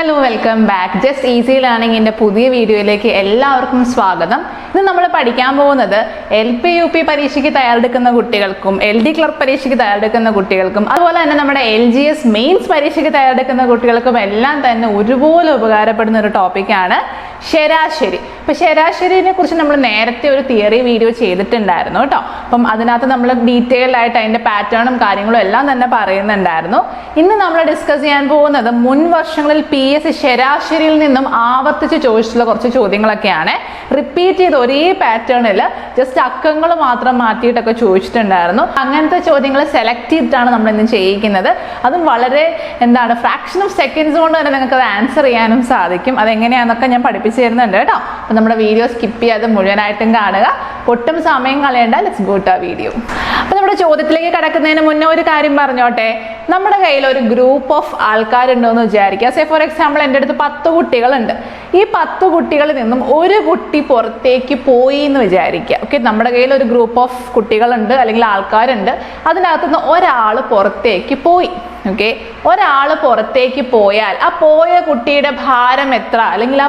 Hello welcome back just easy ലേണിംഗിന്റെ പുതിയ വീഡിയോയിലേക്ക് എല്ലാവർക്കും സ്വാഗതം. ഇന്ന് നമ്മൾ പഠിക്കാൻ പോകുന്നത് എൽ പി യു പി പരീക്ഷയ്ക്ക് തയ്യാറെടുക്കുന്ന കുട്ടികൾക്കും എൽ ഡി ക്ലർക്ക് പരീക്ഷയ്ക്ക് തയ്യാറെടുക്കുന്ന കുട്ടികൾക്കും അതുപോലെ തന്നെ നമ്മുടെ എൽ ജി എസ് മെയിൻസ് പരീക്ഷയ്ക്ക് തയ്യാറെടുക്കുന്ന കുട്ടികൾക്കും എല്ലാം തന്നെ ഒരുപോലെ ഉപകാരപ്പെടുന്ന ഒരു ടോപ്പിക്കാണ് ശരാശരി. ഇപ്പൊ ശരാശരിനെ കുറിച്ച് നമ്മൾ നേരത്തെ ഒരു തിയറി വീഡിയോ ചെയ്തിട്ടുണ്ടായിരുന്നു കേട്ടോ. അപ്പം അതിനകത്ത് നമ്മൾ ഡീറ്റെയിൽ ആയിട്ട് അതിന്റെ പാറ്റേണും കാര്യങ്ങളും എല്ലാം തന്നെ പറയുന്നുണ്ടായിരുന്നു. ഇന്ന് നമ്മൾ ഡിസ്കസ് ചെയ്യാൻ പോകുന്നത് മുൻ വർഷങ്ങളിൽ പി എസ് ശരാശരിയിൽ നിന്നും ആവർത്തിച്ച് ചോദിച്ചിട്ടുള്ള കുറച്ച് ചോദ്യങ്ങളൊക്കെയാണ്. റിപ്പീറ്റ് ചെയ്ത് ഒരേ പാറ്റേണിൽ ജസ്റ്റ് അക്കങ്ങൾ മാത്രം മാറ്റിയിട്ടൊക്കെ ചോദിച്ചിട്ടുണ്ടായിരുന്നു. അങ്ങനത്തെ ചോദ്യങ്ങൾ സെലക്ട് ചെയ്തിട്ടാണ് നമ്മൾ ഇന്ന് ചെയ്യിക്കുന്നത്. അതും വളരെ എന്താണ് ഫ്രാക്ഷൻ ഓഫ് സെക്കൻഡ്സ് കൊണ്ട് തന്നെ നിങ്ങൾക്ക് അത് ആൻസർ ചെയ്യാനും സാധിക്കും. അതെങ്ങനെയാണെന്നൊക്കെ ഞാൻ പഠിപ്പിച്ചു തരുന്നുണ്ട് കേട്ടോ. അപ്പം നമ്മുടെ വീഡിയോ സ്കിപ്പ് ചെയ്യാതെ മുഴുവനായിട്ടും കാണുക. ഒട്ടും സമയം കളയേണ്ട. ലെറ്റ്സ് ഗോ ടു വീഡിയോ അപ്പം നമ്മുടെ ചോദ്യത്തിലേക്ക് കിടക്കുന്നതിന് മുന്നേ ഒരു കാര്യം പറഞ്ഞോട്ടെ. നമ്മുടെ കയ്യിൽ ഒരു ഗ്രൂപ്പ് ഓഫ് ആൾക്കാരുണ്ടോ എന്ന് വിചാരിക്കുക. സേ ഫോർ എക്സാമ്പിൾ എന്റെ അടുത്ത് പത്ത് കുട്ടികളുണ്ട്. ഈ പത്ത് കുട്ടികളിൽ നിന്നും ഒരു കുട്ടി പുറത്തേക്ക് പോയി എന്ന് വിചാരിക്കുക. ഓക്കെ നമ്മുടെ കയ്യിൽ ഒരു ഗ്രൂപ്പ് ഓഫ് കുട്ടികളുണ്ട് അല്ലെങ്കിൽ ആൾക്കാരുണ്ട്. അതിനകത്തുനിന്ന് ഒരാൾ പുറത്തേക്ക് പോയി. ഓക്കെ ഒരാൾ പുറത്തേക്ക് പോയാൽ ആ പോയ കുട്ടിയുടെ ഭാരം എത്ര? അല്ലെങ്കിൽ ആ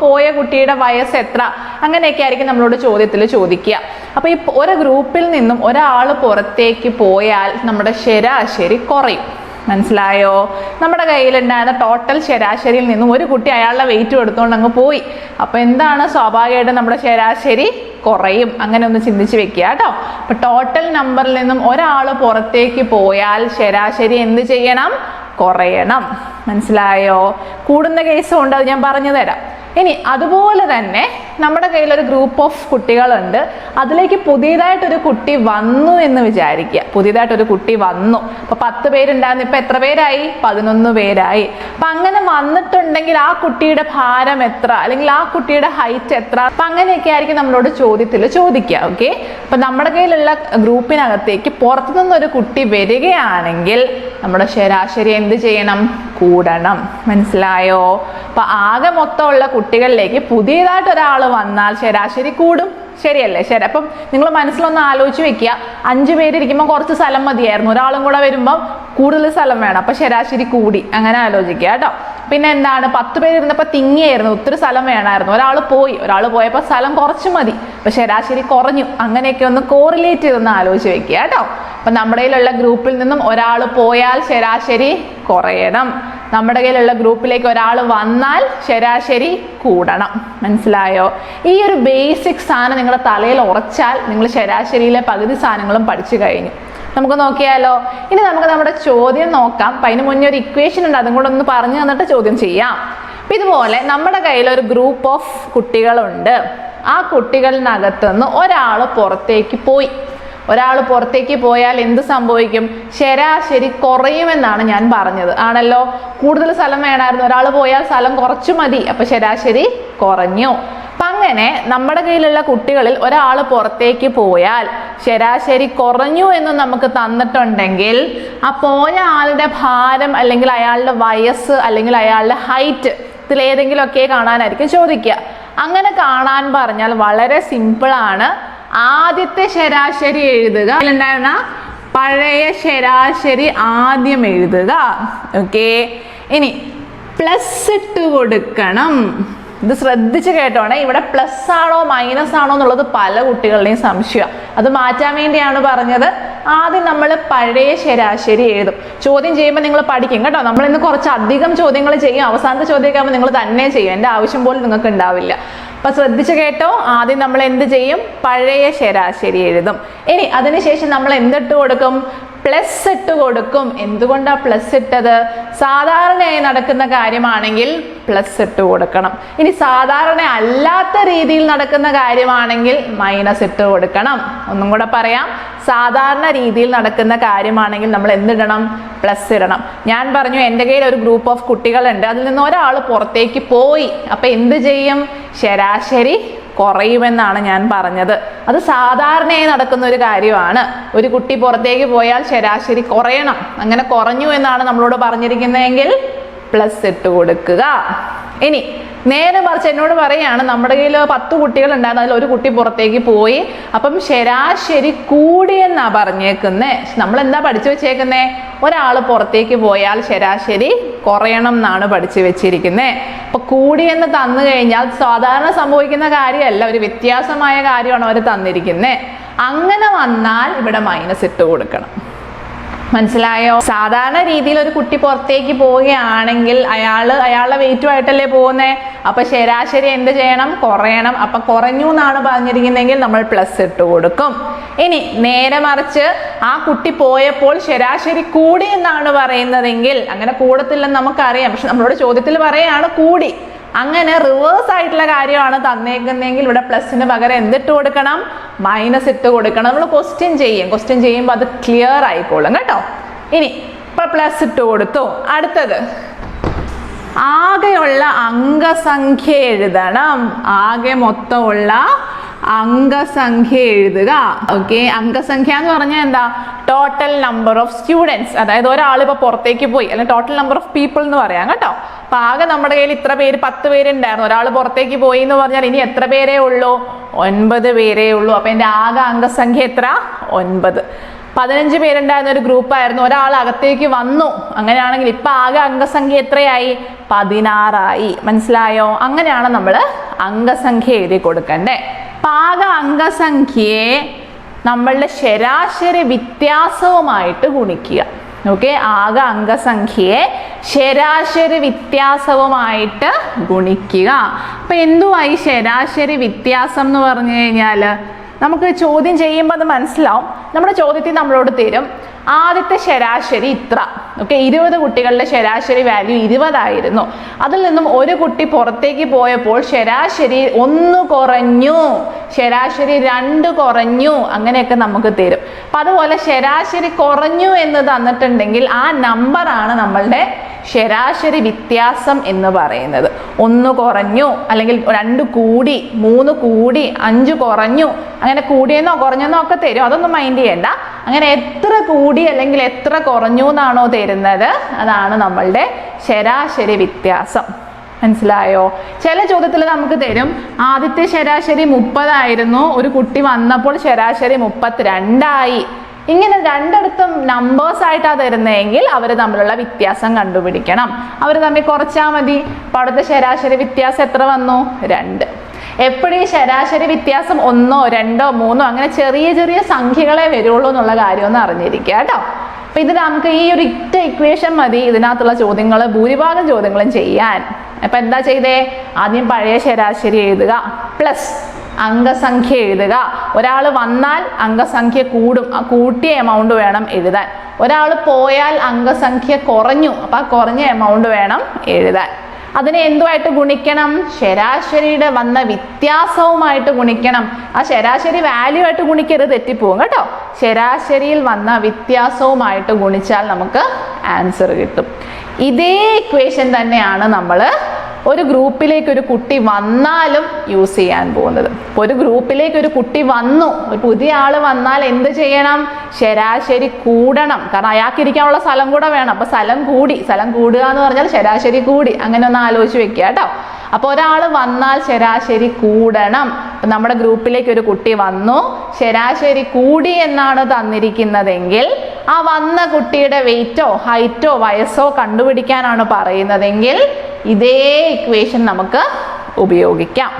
പോയ കുട്ടിയുടെ വയസ്സ് എത്ര? അങ്ങനെയൊക്കെ ആയിരിക്കും നമ്മളോട് ചോദ്യത്തിൽ ചോദിക്കുക. അപ്പോൾ ഈ ഒരു ഗ്രൂപ്പിൽ നിന്നും ഒരാൾ പുറത്തേക്ക് പോയാൽ നമ്മുടെ ശരാശരി കുറയും. മനസ്സിലായോ? നമ്മുടെ കയ്യിലുണ്ടായിരുന്ന ടോട്ടൽ ശരാശരിയിൽ നിന്നും ഒരു കുട്ടി അയാളുടെ വെയിറ്റ് എടുത്തുകൊണ്ട് അങ്ങ് പോയി. അപ്പോൾ എന്താണ്? സ്വാഭാവികമായിട്ടും നമ്മുടെ ശരാശരി കുറയും. അങ്ങനെ ഒന്ന് ചിന്തിച്ച് വെക്കുക കേട്ടോ. അപ്പൊ ടോട്ടൽ നമ്പറിൽ നിന്നും ഒരാൾ പുറത്തേക്ക് പോയാൽ ശരാശരി എന്ത് ചെയ്യണം? കുറയണം. മനസ്സിലായോ? കൂടുന്ന കേസും ഉണ്ട് അത് ഞാൻ പറഞ്ഞു തരാം. ഇനി അതുപോലെ തന്നെ നമ്മുടെ കയ്യിൽ ഒരു ഗ്രൂപ്പ് ഓഫ് കുട്ടികളുണ്ട്. അതിലേക്ക് പുതിയതായിട്ടൊരു കുട്ടി വന്നു എന്ന് വിചാരിക്കുക. പുതിയതായിട്ടൊരു കുട്ടി വന്നു. അപ്പൊ പത്ത് പേരുണ്ടായിരുന്നു ഇപ്പൊ എത്ര പേരായി? പതിനൊന്ന് പേരായി. അപ്പൊ അങ്ങനെ വന്നിട്ടുണ്ടെങ്കിൽ ആ കുട്ടിയുടെ ഭാരം എത്ര? അല്ലെങ്കിൽ ആ കുട്ടിയുടെ ഹൈറ്റ് എത്ര? അപ്പൊ അങ്ങനെയൊക്കെ ആയിരിക്കും നമ്മളോട് ചോദ്യത്തിൽ ചോദിക്കുക ഓക്കെ അപ്പൊ നമ്മുടെ കയ്യിലുള്ള ഗ്രൂപ്പിനകത്തേക്ക് പുറത്തുനിന്നൊരു കുട്ടി വരികയാണെങ്കിൽ നമ്മുടെ ശരാശരി എന്ത് ചെയ്യണം? കൂടണം. മനസ്സിലായോ? അപ്പൊ ആകെ മൊത്തമുള്ള കുട്ടികളിലേക്ക് പുതിയതായിട്ട് ഒരാൾ വന്നാൽ ശരാശരി കൂടും. ശരിയല്ലേ ശരി. അപ്പം നിങ്ങൾ മനസ്സിലൊന്ന് ആലോചിച്ച് വെക്കുക. അഞ്ചു പേരിരിക്കുമ്പോൾ കുറച്ച് സ്ഥലം മതിയായിരുന്നു. ഒരാളും കൂടെ വരുമ്പോൾ കൂടുതൽ സ്ഥലം വേണം. അപ്പം ശരാശരി കൂടി. അങ്ങനെ ആലോചിക്കുക കേട്ടോ. പിന്നെ എന്താണ്? പത്ത് പേര് ഇരുന്നപ്പോൾ തിങ്ങിയായിരുന്നു. ഒത്തിരി സ്ഥലം വേണമായിരുന്നു. ഒരാൾ പോയി. ഒരാൾ പോയപ്പോൾ സ്ഥലം കുറച്ച് മതി. അപ്പം ശരാശരി കുറഞ്ഞു. അങ്ങനെയൊക്കെ ഒന്ന് കോറിലേറ്റ് ചെയ്തൊന്ന് ആലോചിച്ച് വെക്കുക കേട്ടോ. അപ്പം നമ്മുടെ ഗ്രൂപ്പിൽ നിന്നും ഒരാൾ പോയാൽ ശരാശരി കുറയണം. നമ്മുടെ കയ്യിലുള്ള ഗ്രൂപ്പിലേക്ക് ഒരാൾ വന്നാൽ ശരാശരി കൂടണം. മനസ്സിലായോ? ഈ ഒരു ബേസിക് സാധനം നിങ്ങളുടെ തലയിൽ ഉറച്ചാൽ നിങ്ങൾ ശരാശരിയിലെ പകുതി സാധനങ്ങളും പഠിച്ചു കഴിഞ്ഞു. നമുക്ക് നോക്കിയാലോ? ഇനി നമുക്ക് നമ്മുടെ ചോദ്യം നോക്കാം. അപ്പം അതിന് മുന്നേ ഒരു ഇക്വേഷൻ ഉണ്ട്. അതും കൂടെ ഒന്ന് പറഞ്ഞു തന്നിട്ട് ചോദ്യം ചെയ്യാം. അപ്പം ഇതുപോലെ നമ്മുടെ കയ്യിൽ ഒരു ഗ്രൂപ്പ് ഓഫ് കുട്ടികളുണ്ട്. ആ കുട്ടികളിനകത്തുനിന്ന് ഒരാൾ പുറത്തേക്ക് പോയി. ഒരാൾ പുറത്തേക്ക് പോയാൽ എന്ത് സംഭവിക്കും? ശരാശരി കുറയുമെന്നാണ് ഞാൻ പറഞ്ഞത്. ആണല്ലോ? കൂടുതൽ സ്ഥലം വേണമായിരുന്നു. ഒരാൾ പോയാൽ സ്ഥലം കുറച്ചു മതി. അപ്പൊ ശരാശരി കുറഞ്ഞു. അപ്പൊ അങ്ങനെ നമ്മുടെ കയ്യിലുള്ള കുട്ടികളിൽ ഒരാൾ പുറത്തേക്ക് പോയാൽ ശരാശരി കുറഞ്ഞു എന്ന് നമുക്ക് തന്നിട്ടുണ്ടെങ്കിൽ ആ പോയ ആളുടെ ഭാരം അല്ലെങ്കിൽ അയാളുടെ വയസ്സ് അല്ലെങ്കിൽ അയാളുടെ ഹൈറ്റ് ഇതിൽ ഇതിലേതെങ്കിലുമൊക്കെ കാണാനായിരിക്കും ചോദിക്കുക. അങ്ങനെ കാണാൻ പറഞ്ഞാൽ വളരെ സിമ്പിളാണ് ആദ്യത്തെ ശരാശരി എഴുതുക. അതിലുണ്ടായിരുന്ന പഴയ ശരാശരി ആദ്യം എഴുതുക. ഓക്കെ ഇനി പ്ലസ് ഇട്ട് കൊടുക്കണം. ഇത് ശ്രദ്ധിച്ച് കേട്ടോണേ. ഇവിടെ പ്ലസ് ആണോ മൈനസ് ആണോ എന്നുള്ളത് പല കുട്ടികളുടെയും സംശയം. അത് മാറ്റാൻ വേണ്ടിയാണ് പറഞ്ഞത്. ആദ്യം നമ്മൾ പഴയ ശരാശരി എഴുതും. ചോദ്യം ചെയ്യുമ്പോൾ നിങ്ങൾ പഠിക്കും കേട്ടോ. നമ്മൾ ഇന്ന് കുറച്ച് അധികം ചോദ്യങ്ങൾ ചെയ്യും. അവസാനത്തെ ചോദ്യമൊക്കെ ആകുമ്പോൾ നിങ്ങൾ തന്നെ ചെയ്യും. എന്റെ ആവശ്യം പോലും നിങ്ങൾക്ക് ഉണ്ടാവില്ല. അപ്പൊ ശ്രദ്ധിച്ചു കേട്ടോ. ആദ്യം നമ്മൾ എന്ത് ചെയ്യും? പഴയ ശരാശരി എഴുതും. ഇനി അതിനുശേഷം നമ്മൾ എന്തിട്ട് കൊടുക്കും? പ്ലസ് ഇട്ട് കൊടുക്കും. എന്തുകൊണ്ടാണ് പ്ലസ് ഇട്ടത്? സാധാരണയായി നടക്കുന്ന കാര്യമാണെങ്കിൽ പ്ലസ് ഇട്ട് കൊടുക്കണം. ഇനി സാധാരണ അല്ലാത്ത രീതിയിൽ നടക്കുന്ന കാര്യമാണെങ്കിൽ മൈനസ് ഇട്ട് കൊടുക്കണം. ഒന്നും കൂടെ പറയാം. സാധാരണ രീതിയിൽ നടക്കുന്ന കാര്യമാണെങ്കിൽ നമ്മൾ എന്തിടണം? പ്ലസ് ഇടണം. ഞാൻ പറഞ്ഞു എന്റെ കയ്യിൽ ഒരു ഗ്രൂപ്പ് ഓഫ് കുട്ടികളുണ്ട്. അതിൽ നിന്ന് ഒരാൾ പുറത്തേക്ക് പോയി. അപ്പം എന്ത് ചെയ്യും? ശരാശരി കുറയുമെന്നാണ് ഞാൻ പറഞ്ഞത്. അത് സാധാരണയായി നടക്കുന്ന ഒരു കാര്യമാണ്. ഒരു കുട്ടി പുറത്തേക്ക് പോയാൽ ശരാശരി കുറയണം. അങ്ങനെ കുറഞ്ഞു എന്നാണ് നമ്മളോട് പറഞ്ഞിരിക്കുന്നതെങ്കിൽ പ്ലസ് ഇട്ട് കൊടുക്കുക. ഇനി നേരെ മറിച്ച് എന്നോട് പറയാണ് നമ്മുടെ കയ്യിൽ പത്ത് കുട്ടികൾ ഉണ്ടായിരുന്നു അതിൽ ഒരു കുട്ടി പുറത്തേക്ക് പോയി. അപ്പം ശരാശരി കൂടിയെന്നാ പറഞ്ഞേക്കുന്നേ. നമ്മൾ എന്താ പഠിച്ചു വെച്ചേക്കുന്നേ? ഒരാൾ പുറത്തേക്ക് പോയാൽ ശരാശരി കുറയണം എന്നാണ് പഠിച്ചു വെച്ചിരിക്കുന്നത് അപ്പൊ കൂടിയെന്ന് തന്നു കഴിഞ്ഞാൽ സാധാരണ സംഭവിക്കുന്ന കാര്യമല്ല ഒരു വ്യത്യാസമായ കാര്യമാണ് അവർ തന്നിരിക്കുന്നത് അങ്ങനെ വന്നാൽ ഇവിടെ മൈനസ് ഇട്ട് കൊടുക്കണം. മനസ്സിലായോ? സാധാരണ രീതിയിൽ ഒരു കുട്ടി പുറത്തേക്ക് പോവുകയാണെങ്കിൽ അയാൾ അയാളുടെ വെയിറ്റുമായിട്ടല്ലേ പോകുന്നേ. അപ്പൊ ശരാശരി എന്ത് ചെയ്യണം? കുറയണം. അപ്പൊ കുറഞ്ഞു എന്നാണ് പറഞ്ഞിരിക്കുന്നതെങ്കിൽ നമ്മൾ പ്ലസ് ഇട്ട് കൊടുക്കും. ഇനി നേരെ മറിച്ച് ആ കുട്ടി പോയപ്പോൾ ശരാശരി കൂടി എന്നാണ് പറയുന്നതെങ്കിൽ അങ്ങനെ കൂടത്തില്ലെന്ന് നമുക്കറിയാം. പക്ഷെ നമ്മളോട് ചോദ്യത്തിൽ പറയാണ് കൂടി. അങ്ങനെ റിവേഴ്സ് ആയിട്ടുള്ള കാര്യമാണ് തന്നേക്കുന്നതെങ്കിൽ ഇവിടെ പ്ലസിന് പകരം എന്തിട്ട് കൊടുക്കണം? മൈനസ് ഇട്ട് കൊടുക്കണം. നമ്മൾ ക്വസ്റ്റ്യൻ ചെയ്യും. ക്വസ്റ്റ്യൻ ചെയ്യുമ്പോൾ അത് ക്ലിയർ ആയിക്കോളും കേട്ടോ. ഇനി ഇപ്പൊ പ്ലസ് ഇട്ട് കൊടുത്തു. അടുത്തത്. ആകെയുള്ള അംഗസംഖ്യ എഴുതണം. ആകെ മൊത്തമുള്ള അംഗസംഖ്യ എഴുതുക. ഓക്കെ അംഗസംഖ്യ എന്ന് പറഞ്ഞാൽ എന്താ? ടോട്ടൽ നമ്പർ ഓഫ് സ്റ്റുഡൻസ് അതായത് ഒരാൾ ഇപ്പോൾ പുറത്തേക്ക് പോയി. അല്ലെങ്കിൽ ടോട്ടൽ നമ്പർ ഓഫ് പീപ്പിൾ എന്ന് പറയാം കേട്ടോ. അപ്പൊ ആകെ നമ്മുടെ കയ്യിൽ ഇത്ര പേര് പത്ത് പേരുണ്ടായിരുന്നു. ഒരാൾ പുറത്തേക്ക് പോയി എന്ന് പറഞ്ഞാൽ ഇനി എത്ര പേരേ ഉള്ളൂ? ഒൻപത് പേരേ ഉള്ളൂ. അപ്പൊ എന്റെ ആകെ അംഗസംഖ്യ എത്ര? ഒൻപത്. പതിനഞ്ച് പേരുണ്ടായിരുന്ന ഒരു ഗ്രൂപ്പായിരുന്നു ഒരാൾ അകത്തേക്ക് വന്നു. അങ്ങനെയാണെങ്കിൽ ഇപ്പൊ ആകെ അംഗസംഖ്യ എത്രയായി? പതിനാറായി. മനസ്സിലായോ? അങ്ങനെയാണ് നമ്മൾ അംഗസംഖ്യ എഴുതി കൊടുക്കണ്ടേ. പാക അംഗസംഖ്യയെ നമ്മളുടെ ശരാശരി വ്യത്യാസവുമായിട്ട് ഗുണിക്കുക. ഓക്കെ ആകെ അംഗസംഖ്യയെ ശരാശരി വ്യത്യാസവുമായിട്ട് ഗുണിക്കുക. അപ്പൊ എന്തുവായി ശരാശരി വ്യത്യാസം എന്ന് പറഞ്ഞു കഴിഞ്ഞാൽ നമുക്ക് ചോദ്യം ചെയ്യുമ്പോൾ അത് മനസ്സിലാവും. നമ്മുടെ ചോദ്യത്തിൽ നമ്മളോട് തരും ആദ്യത്തെ ശരാശരി ഇത്ര. ഓക്കെ ഇരുപത് കുട്ടികളുടെ ശരാശരി വാല്യൂ ഇരുപതായിരുന്നു. അതിൽ നിന്നും ഒരു കുട്ടി പുറത്തേക്ക് പോയപ്പോൾ ശരാശരി ഒന്ന് കുറഞ്ഞു. ശരാശരി രണ്ട് കുറഞ്ഞു. അങ്ങനെയൊക്കെ നമുക്ക് തരും. അപ്പം അതുപോലെ ശരാശരി കുറഞ്ഞു എന്ന് തന്നിട്ടുണ്ടെങ്കിൽ ആ നമ്പറാണ് നമ്മളുടെ ശരാശരി വ്യത്യാസം എന്ന് പറയുന്നത്. ഒന്ന് കുറഞ്ഞു അല്ലെങ്കിൽ രണ്ട് കൂടി മൂന്ന് കൂടി അഞ്ച് കുറഞ്ഞു അങ്ങനെ കൂടിയെന്നോ കുറഞ്ഞെന്നോ ഒക്കെ തരും. അതൊന്നും മൈൻഡ് ചെയ്യണ്ട. അങ്ങനെ എത്ര കൂടി അല്ലെങ്കിൽ എത്ര കുറഞ്ഞു എന്നാണോ തരുന്നത്? അതാണ് നമ്മളുടെ ശരാശരി വ്യത്യാസം. മനസ്സിലായോ? ചില ചോദ്യത്തിൽ നമുക്ക് തരും ആദ്യത്തെ ശരാശരി മുപ്പതായിരുന്നു. ഒരു കുട്ടി വന്നപ്പോൾ ശരാശരി മുപ്പത്തിരണ്ടായി. ഇങ്ങനെ രണ്ടിടത്തും നമ്പേഴ്സ് ആയിട്ടാണ് തരുന്നതെങ്കിൽ അവർ തമ്മിലുള്ള വ്യത്യാസം കണ്ടുപിടിക്കണം. അവർ തമ്മിൽ കുറച്ചാൽ മതി. അപ്പോൾ ശരാശരി വ്യത്യാസം എത്ര വന്നു? രണ്ട്. എപ്പോഴും ഈ ശരാശരി വ്യത്യാസം ഒന്നോ രണ്ടോ മൂന്നോ അങ്ങനെ ചെറിയ ചെറിയ സംഖ്യകളെ വരുള്ളൂ എന്നുള്ള കാര്യമൊന്നും അറിഞ്ഞിരിക്കുക കേട്ടോ. അപ്പം ഇത് നമുക്ക് ഈ ഒരു ഇറ്റ ഇക്വേഷൻ മതി ഇതിനകത്തുള്ള ചോദ്യങ്ങൾ ഭൂരിഭാഗം ചോദ്യങ്ങളും ചെയ്യാൻ. അപ്പം എന്താ ചെയ്തേ? ആദ്യം പഴയ ശരാശരി എഴുതുക. പ്ലസ് അംഗസംഖ്യ എഴുതുക. ഒരാൾ വന്നാൽ അംഗസംഖ്യ കൂടും. ആ കൂട്ടിയ എമൗണ്ട് വേണം എഴുതാൻ. ഒരാൾ പോയാൽ അംഗസംഖ്യ കുറഞ്ഞു. അപ്പോൾ ആ കുറഞ്ഞ എമൗണ്ട് വേണം എഴുതാൻ. അതിനെ എന്തുമായിട്ട് ഗുണിക്കണം? ശരാശരിയുടെ വന്ന വ്യത്യാസവുമായിട്ട് ഗുണിക്കണം. ആ ശരാശരി വാല്യൂ ആയിട്ട് ഗുണിക്കരുത് തെറ്റിപ്പോവും കേട്ടോ. ശരാശരിയിൽ വന്ന വ്യത്യാസവുമായിട്ട് ഗുണിച്ചാൽ നമുക്ക് ആൻസർ കിട്ടും. ഇതേ ഇക്വേഷൻ തന്നെയാണ് നമ്മൾ ഒരു ഗ്രൂപ്പിലേക്ക് ഒരു കുട്ടി വന്നാലും യൂസ് ചെയ്യാൻ പോകുന്നത്. ഒരു ഗ്രൂപ്പിലേക്ക് ഒരു കുട്ടി വന്നു ഒരു പുതിയ ആൾ വന്നാൽ എന്ത് ചെയ്യണം? ശരാശരി കൂടണം. കാരണം അയാൾക്ക് ഇരിക്കാനുള്ള സ്ഥലം കൂടെ വേണം. അപ്പൊ സ്ഥലം കൂടി സ്ഥലം കൂടുക എന്ന് പറഞ്ഞാൽ ശരാശരി കൂടി. അങ്ങനെ ഒന്ന് ആലോചിച്ച് വെക്കുക കേട്ടോ. അപ്പൊ ഒരാൾ വന്നാൽ ശരാശരി കൂടണം. അപ്പൊ നമ്മുടെ ഗ്രൂപ്പിലേക്ക് ഒരു കുട്ടി വന്നു ശരാശരി കൂടി എന്നാണ് തന്നിരിക്കുന്നതെങ്കിൽ ആ വന്ന കുട്ടിയുടെ വെയിറ്റോ ഹൈറ്റോ വയസ്സോ കണ്ടുപിടിക്കാനാണ് പറയുന്നതെങ്കിൽ ഇതേ ഇക്വേഷൻ നമുക്ക് ഉപയോഗിക്കാം.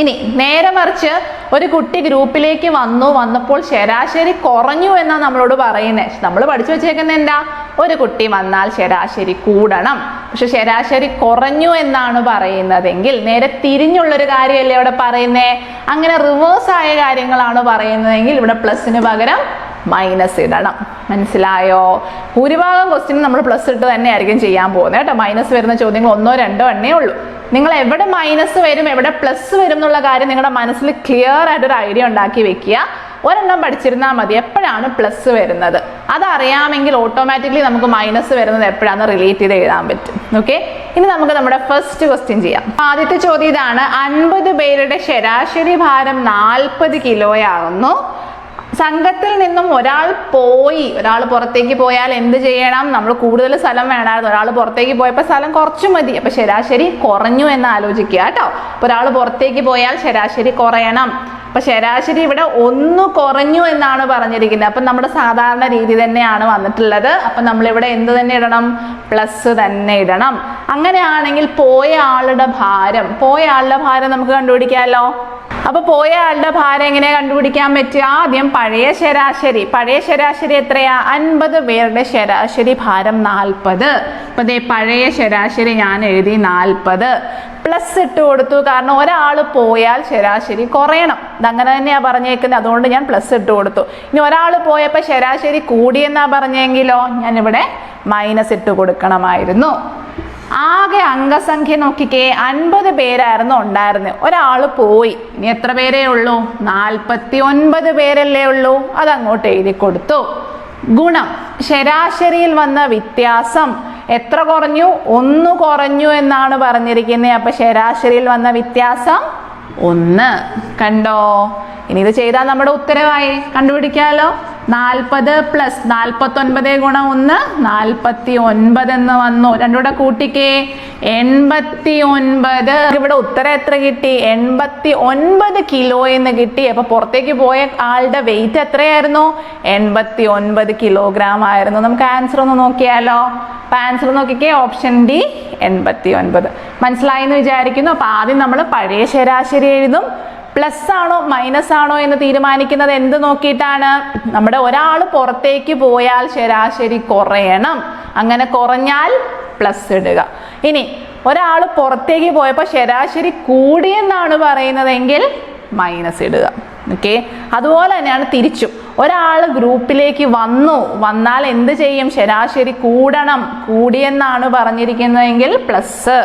ഇനി നേരെ മറിച്ച് ഒരു കുട്ടി ഗ്രൂപ്പിലേക്ക് വന്നു വന്നപ്പോൾ ശരാശരി കുറഞ്ഞു എന്നാണ് നമ്മളോട് പറയുന്നത് നമ്മൾ പഠിച്ചു വെച്ചേക്കുന്നത് എന്താ? ഒരു കുട്ടി വന്നാൽ ശരാശരി കൂടണം. പക്ഷെ ശരാശരി കുറഞ്ഞു എന്നാണ് പറയുന്നതെങ്കിൽ നേരെ തിരിഞ്ഞുള്ളൊരു കാര്യമല്ലേ ഇവിടെ പറയുന്നേ? അങ്ങനെ റിവേഴ്സ് ആയ കാര്യങ്ങളാണ് പറയുന്നതെങ്കിൽ ഇവിടെ പ്ലസിന് പകരം മൈനസ് ഇടണം. മനസ്സിലായോ? ഭൂരിഭാഗം ക്വസ്റ്റ്യൻ നമ്മൾ പ്ലസ് ഇട്ട് തന്നെ ആയിരിക്കും ചെയ്യാൻ പോകുന്നത് കേട്ടോ. മൈനസ് വരുന്ന ചോദ്യങ്ങൾ ഒന്നോ രണ്ടോ എണ്ണേ ഉള്ളൂ. നിങ്ങൾ എവിടെ മൈനസ് വരും എവിടെ പ്ലസ് വരും എന്നുള്ള കാര്യം നിങ്ങളുടെ മനസ്സിൽ ക്ലിയർ ആയിട്ട് ഒരു ഐഡിയ ഉണ്ടാക്കി വെക്കുക. ഒരെണ്ണം പഠിച്ചിരുന്നാൽ മതി. എപ്പോഴാണ് പ്ലസ് വരുന്നത്? അതറിയാമെങ്കിൽ ഓട്ടോമാറ്റിക്കലി നമുക്ക് മൈനസ് വരുന്നത് എപ്പോഴാണ് റിലേറ്റ് ചെയ്ത് എഴുതാൻ പറ്റും. ഓക്കെ ഇനി നമുക്ക് നമ്മുടെ ഫസ്റ്റ് ക്വസ്റ്റ്യൻ ചെയ്യാം. ആദ്യത്തെ ചോദ്യം ഇതാണ്. അൻപത് പേരുടെ ശരാശരി ഭാരം നാൽപ്പത് കിലോയാകുന്നു സംഘത്തിൽ നിന്നും ഒരാൾ പോയി ഒരാൾ പുറത്തേക്ക് പോയാൽ എന്ത് ചെയ്യണം? നമ്മൾ കൂടുതൽ സ്ഥലം വേണമായിരുന്നു. ഒരാൾ പുറത്തേക്ക് പോയപ്പോൾ സ്ഥലം കുറച്ചു മതി. അപ്പൊ ശരാശരി കുറഞ്ഞു എന്ന് ആലോചിക്കുക കേട്ടോ. ഒരാൾ പുറത്തേക്ക് പോയാൽ ശരാശരി കുറയണം. അപ്പൊ ശരാശരി ഇവിടെ ഒന്ന് കുറഞ്ഞു എന്നാണ് പറഞ്ഞിരിക്കുന്നത്. അപ്പൊ നമ്മുടെ സാധാരണ രീതി തന്നെയാണ് വന്നിട്ടുള്ളത്. അപ്പൊ നമ്മളിവിടെ എന്ത് തന്നെ ഇടണം? പ്ലസ് തന്നെ ഇടണം. അങ്ങനെയാണെങ്കിൽ പോയ ആളുടെ ഭാരം പോയ ആളുടെ ഭാരം നമുക്ക് കണ്ടുപിടിക്കാമല്ലോ? അപ്പൊ പോയ ആളുടെ ഭാരം എങ്ങനെ കണ്ടുപിടിക്കാൻ പറ്റുക? ആദ്യം പഴയ ശരാശരി. പഴയ ശരാശരി എത്രയാ? അൻപത് പേരുടെ ശരാശരി ഭാരം നാൽപ്പത്. അപ്പൊ ദേ പഴയ ശരാശരി ഞാൻ എഴുതി നാൽപ്പത്. പ്ലസ് ഇട്ട് കൊടുത്തു. കാരണം ഒരാൾ പോയാൽ ശരാശരി കുറയണം. ഇതങ്ങനെ തന്നെയാണ് പറഞ്ഞേക്കുന്നത് അതുകൊണ്ട് ഞാൻ പ്ലസ് ഇട്ട് കൊടുത്തു. ഇനി ഒരാൾ പോയപ്പോൾ ശരാശരി കൂടിയെന്നാ പറഞ്ഞെങ്കിലോ? ഞാൻ ഇവിടെ മൈനസ് ഇട്ട് കൊടുക്കണമായിരുന്നു. ആകെ അംഗസംഖ്യ നോക്കിക്കേ അൻപത് പേരായിരുന്നു ഉണ്ടായിരുന്നത് ഒരാൾ പോയി. ഇനി എത്ര പേരേ ഉള്ളൂ? നാൽപ്പത്തി ഒൻപത് പേരല്ലേ ഉള്ളൂ. അതങ്ങോട്ട് എഴുതി കൊടുത്തു. ഗുണം. ശരാശരിയിൽ വന്ന വ്യത്യാസം എത്ര കുറഞ്ഞു? ഒന്ന് കുറഞ്ഞു എന്നാണ് പറഞ്ഞിരിക്കുന്നത് അപ്പൊ ശരാശരിയിൽ വന്ന വ്യത്യാസം ഒന്ന് കണ്ടോ? ഇനി ഇത് ചെയ്താൽ നമ്മുടെ ഉത്തരമായി കണ്ടുപിടിക്കാലോ? നാൽപ്പത് പ്ലസ് നാൽപ്പത്തൊൻപത് ഗുണം ഒന്ന് നാൽപ്പത്തി ഒൻപത് എന്ന് വന്നു. രണ്ടുകൂടെ കൂട്ടിക്കേ. എൺപത്തി ഒൻപത് ഇവിടെ ഉത്തരം എത്ര കിട്ടി? എൺപത്തി ഒൻപത് കിലോ എന്ന് കിട്ടി. അപ്പൊ പുറത്തേക്ക് പോയ ആളുടെ വെയിറ്റ് എത്രയായിരുന്നു? എൺപത്തി ഒൻപത് കിലോഗ്രാം ആയിരുന്നു. നമുക്ക് ആൻസർ ഒന്ന് നോക്കിയാലോ? അപ്പൊ ആൻസർ നോക്കിക്കേ. ഓപ്ഷൻ ഡി എൺപത്തി ഒൻപത് മനസ്സിലായി എന്ന് വിചാരിക്കുന്നു. അപ്പൊ ആദ്യം നമ്മൾ പഴയ ശരാശരി എഴുതും. പ്ലസ് ആണോ മൈനസ് ആണോ എന്ന് തീരുമാനിക്കുന്നത് എന്ത് നോക്കിയിട്ടാണ്? നമ്മുടെ ഒരാൾ പുറത്തേക്ക് പോയാൽ ശരാശരി കുറയണം. അങ്ങനെ കുറഞ്ഞാൽ പ്ലസ് ഇടുക. ഇനി ഒരാൾ പുറത്തേക്ക് പോയപ്പോൾ ശരാശരി കൂടിയെന്നാണ് പറയുന്നതെങ്കിൽ മൈനസ് ഇടുക. ഓക്കെ? അതുപോലെ തന്നെയാണ് തിരിച്ചും. ഒരാൾ ഗ്രൂപ്പിലേക്ക് വന്നു. വന്നാൽ എന്ത് ചെയ്യും? ശരാശരി കൂടണം. കൂടിയെന്നാണ് പറഞ്ഞിരിക്കുന്നതെങ്കിൽ പ്ലസ്.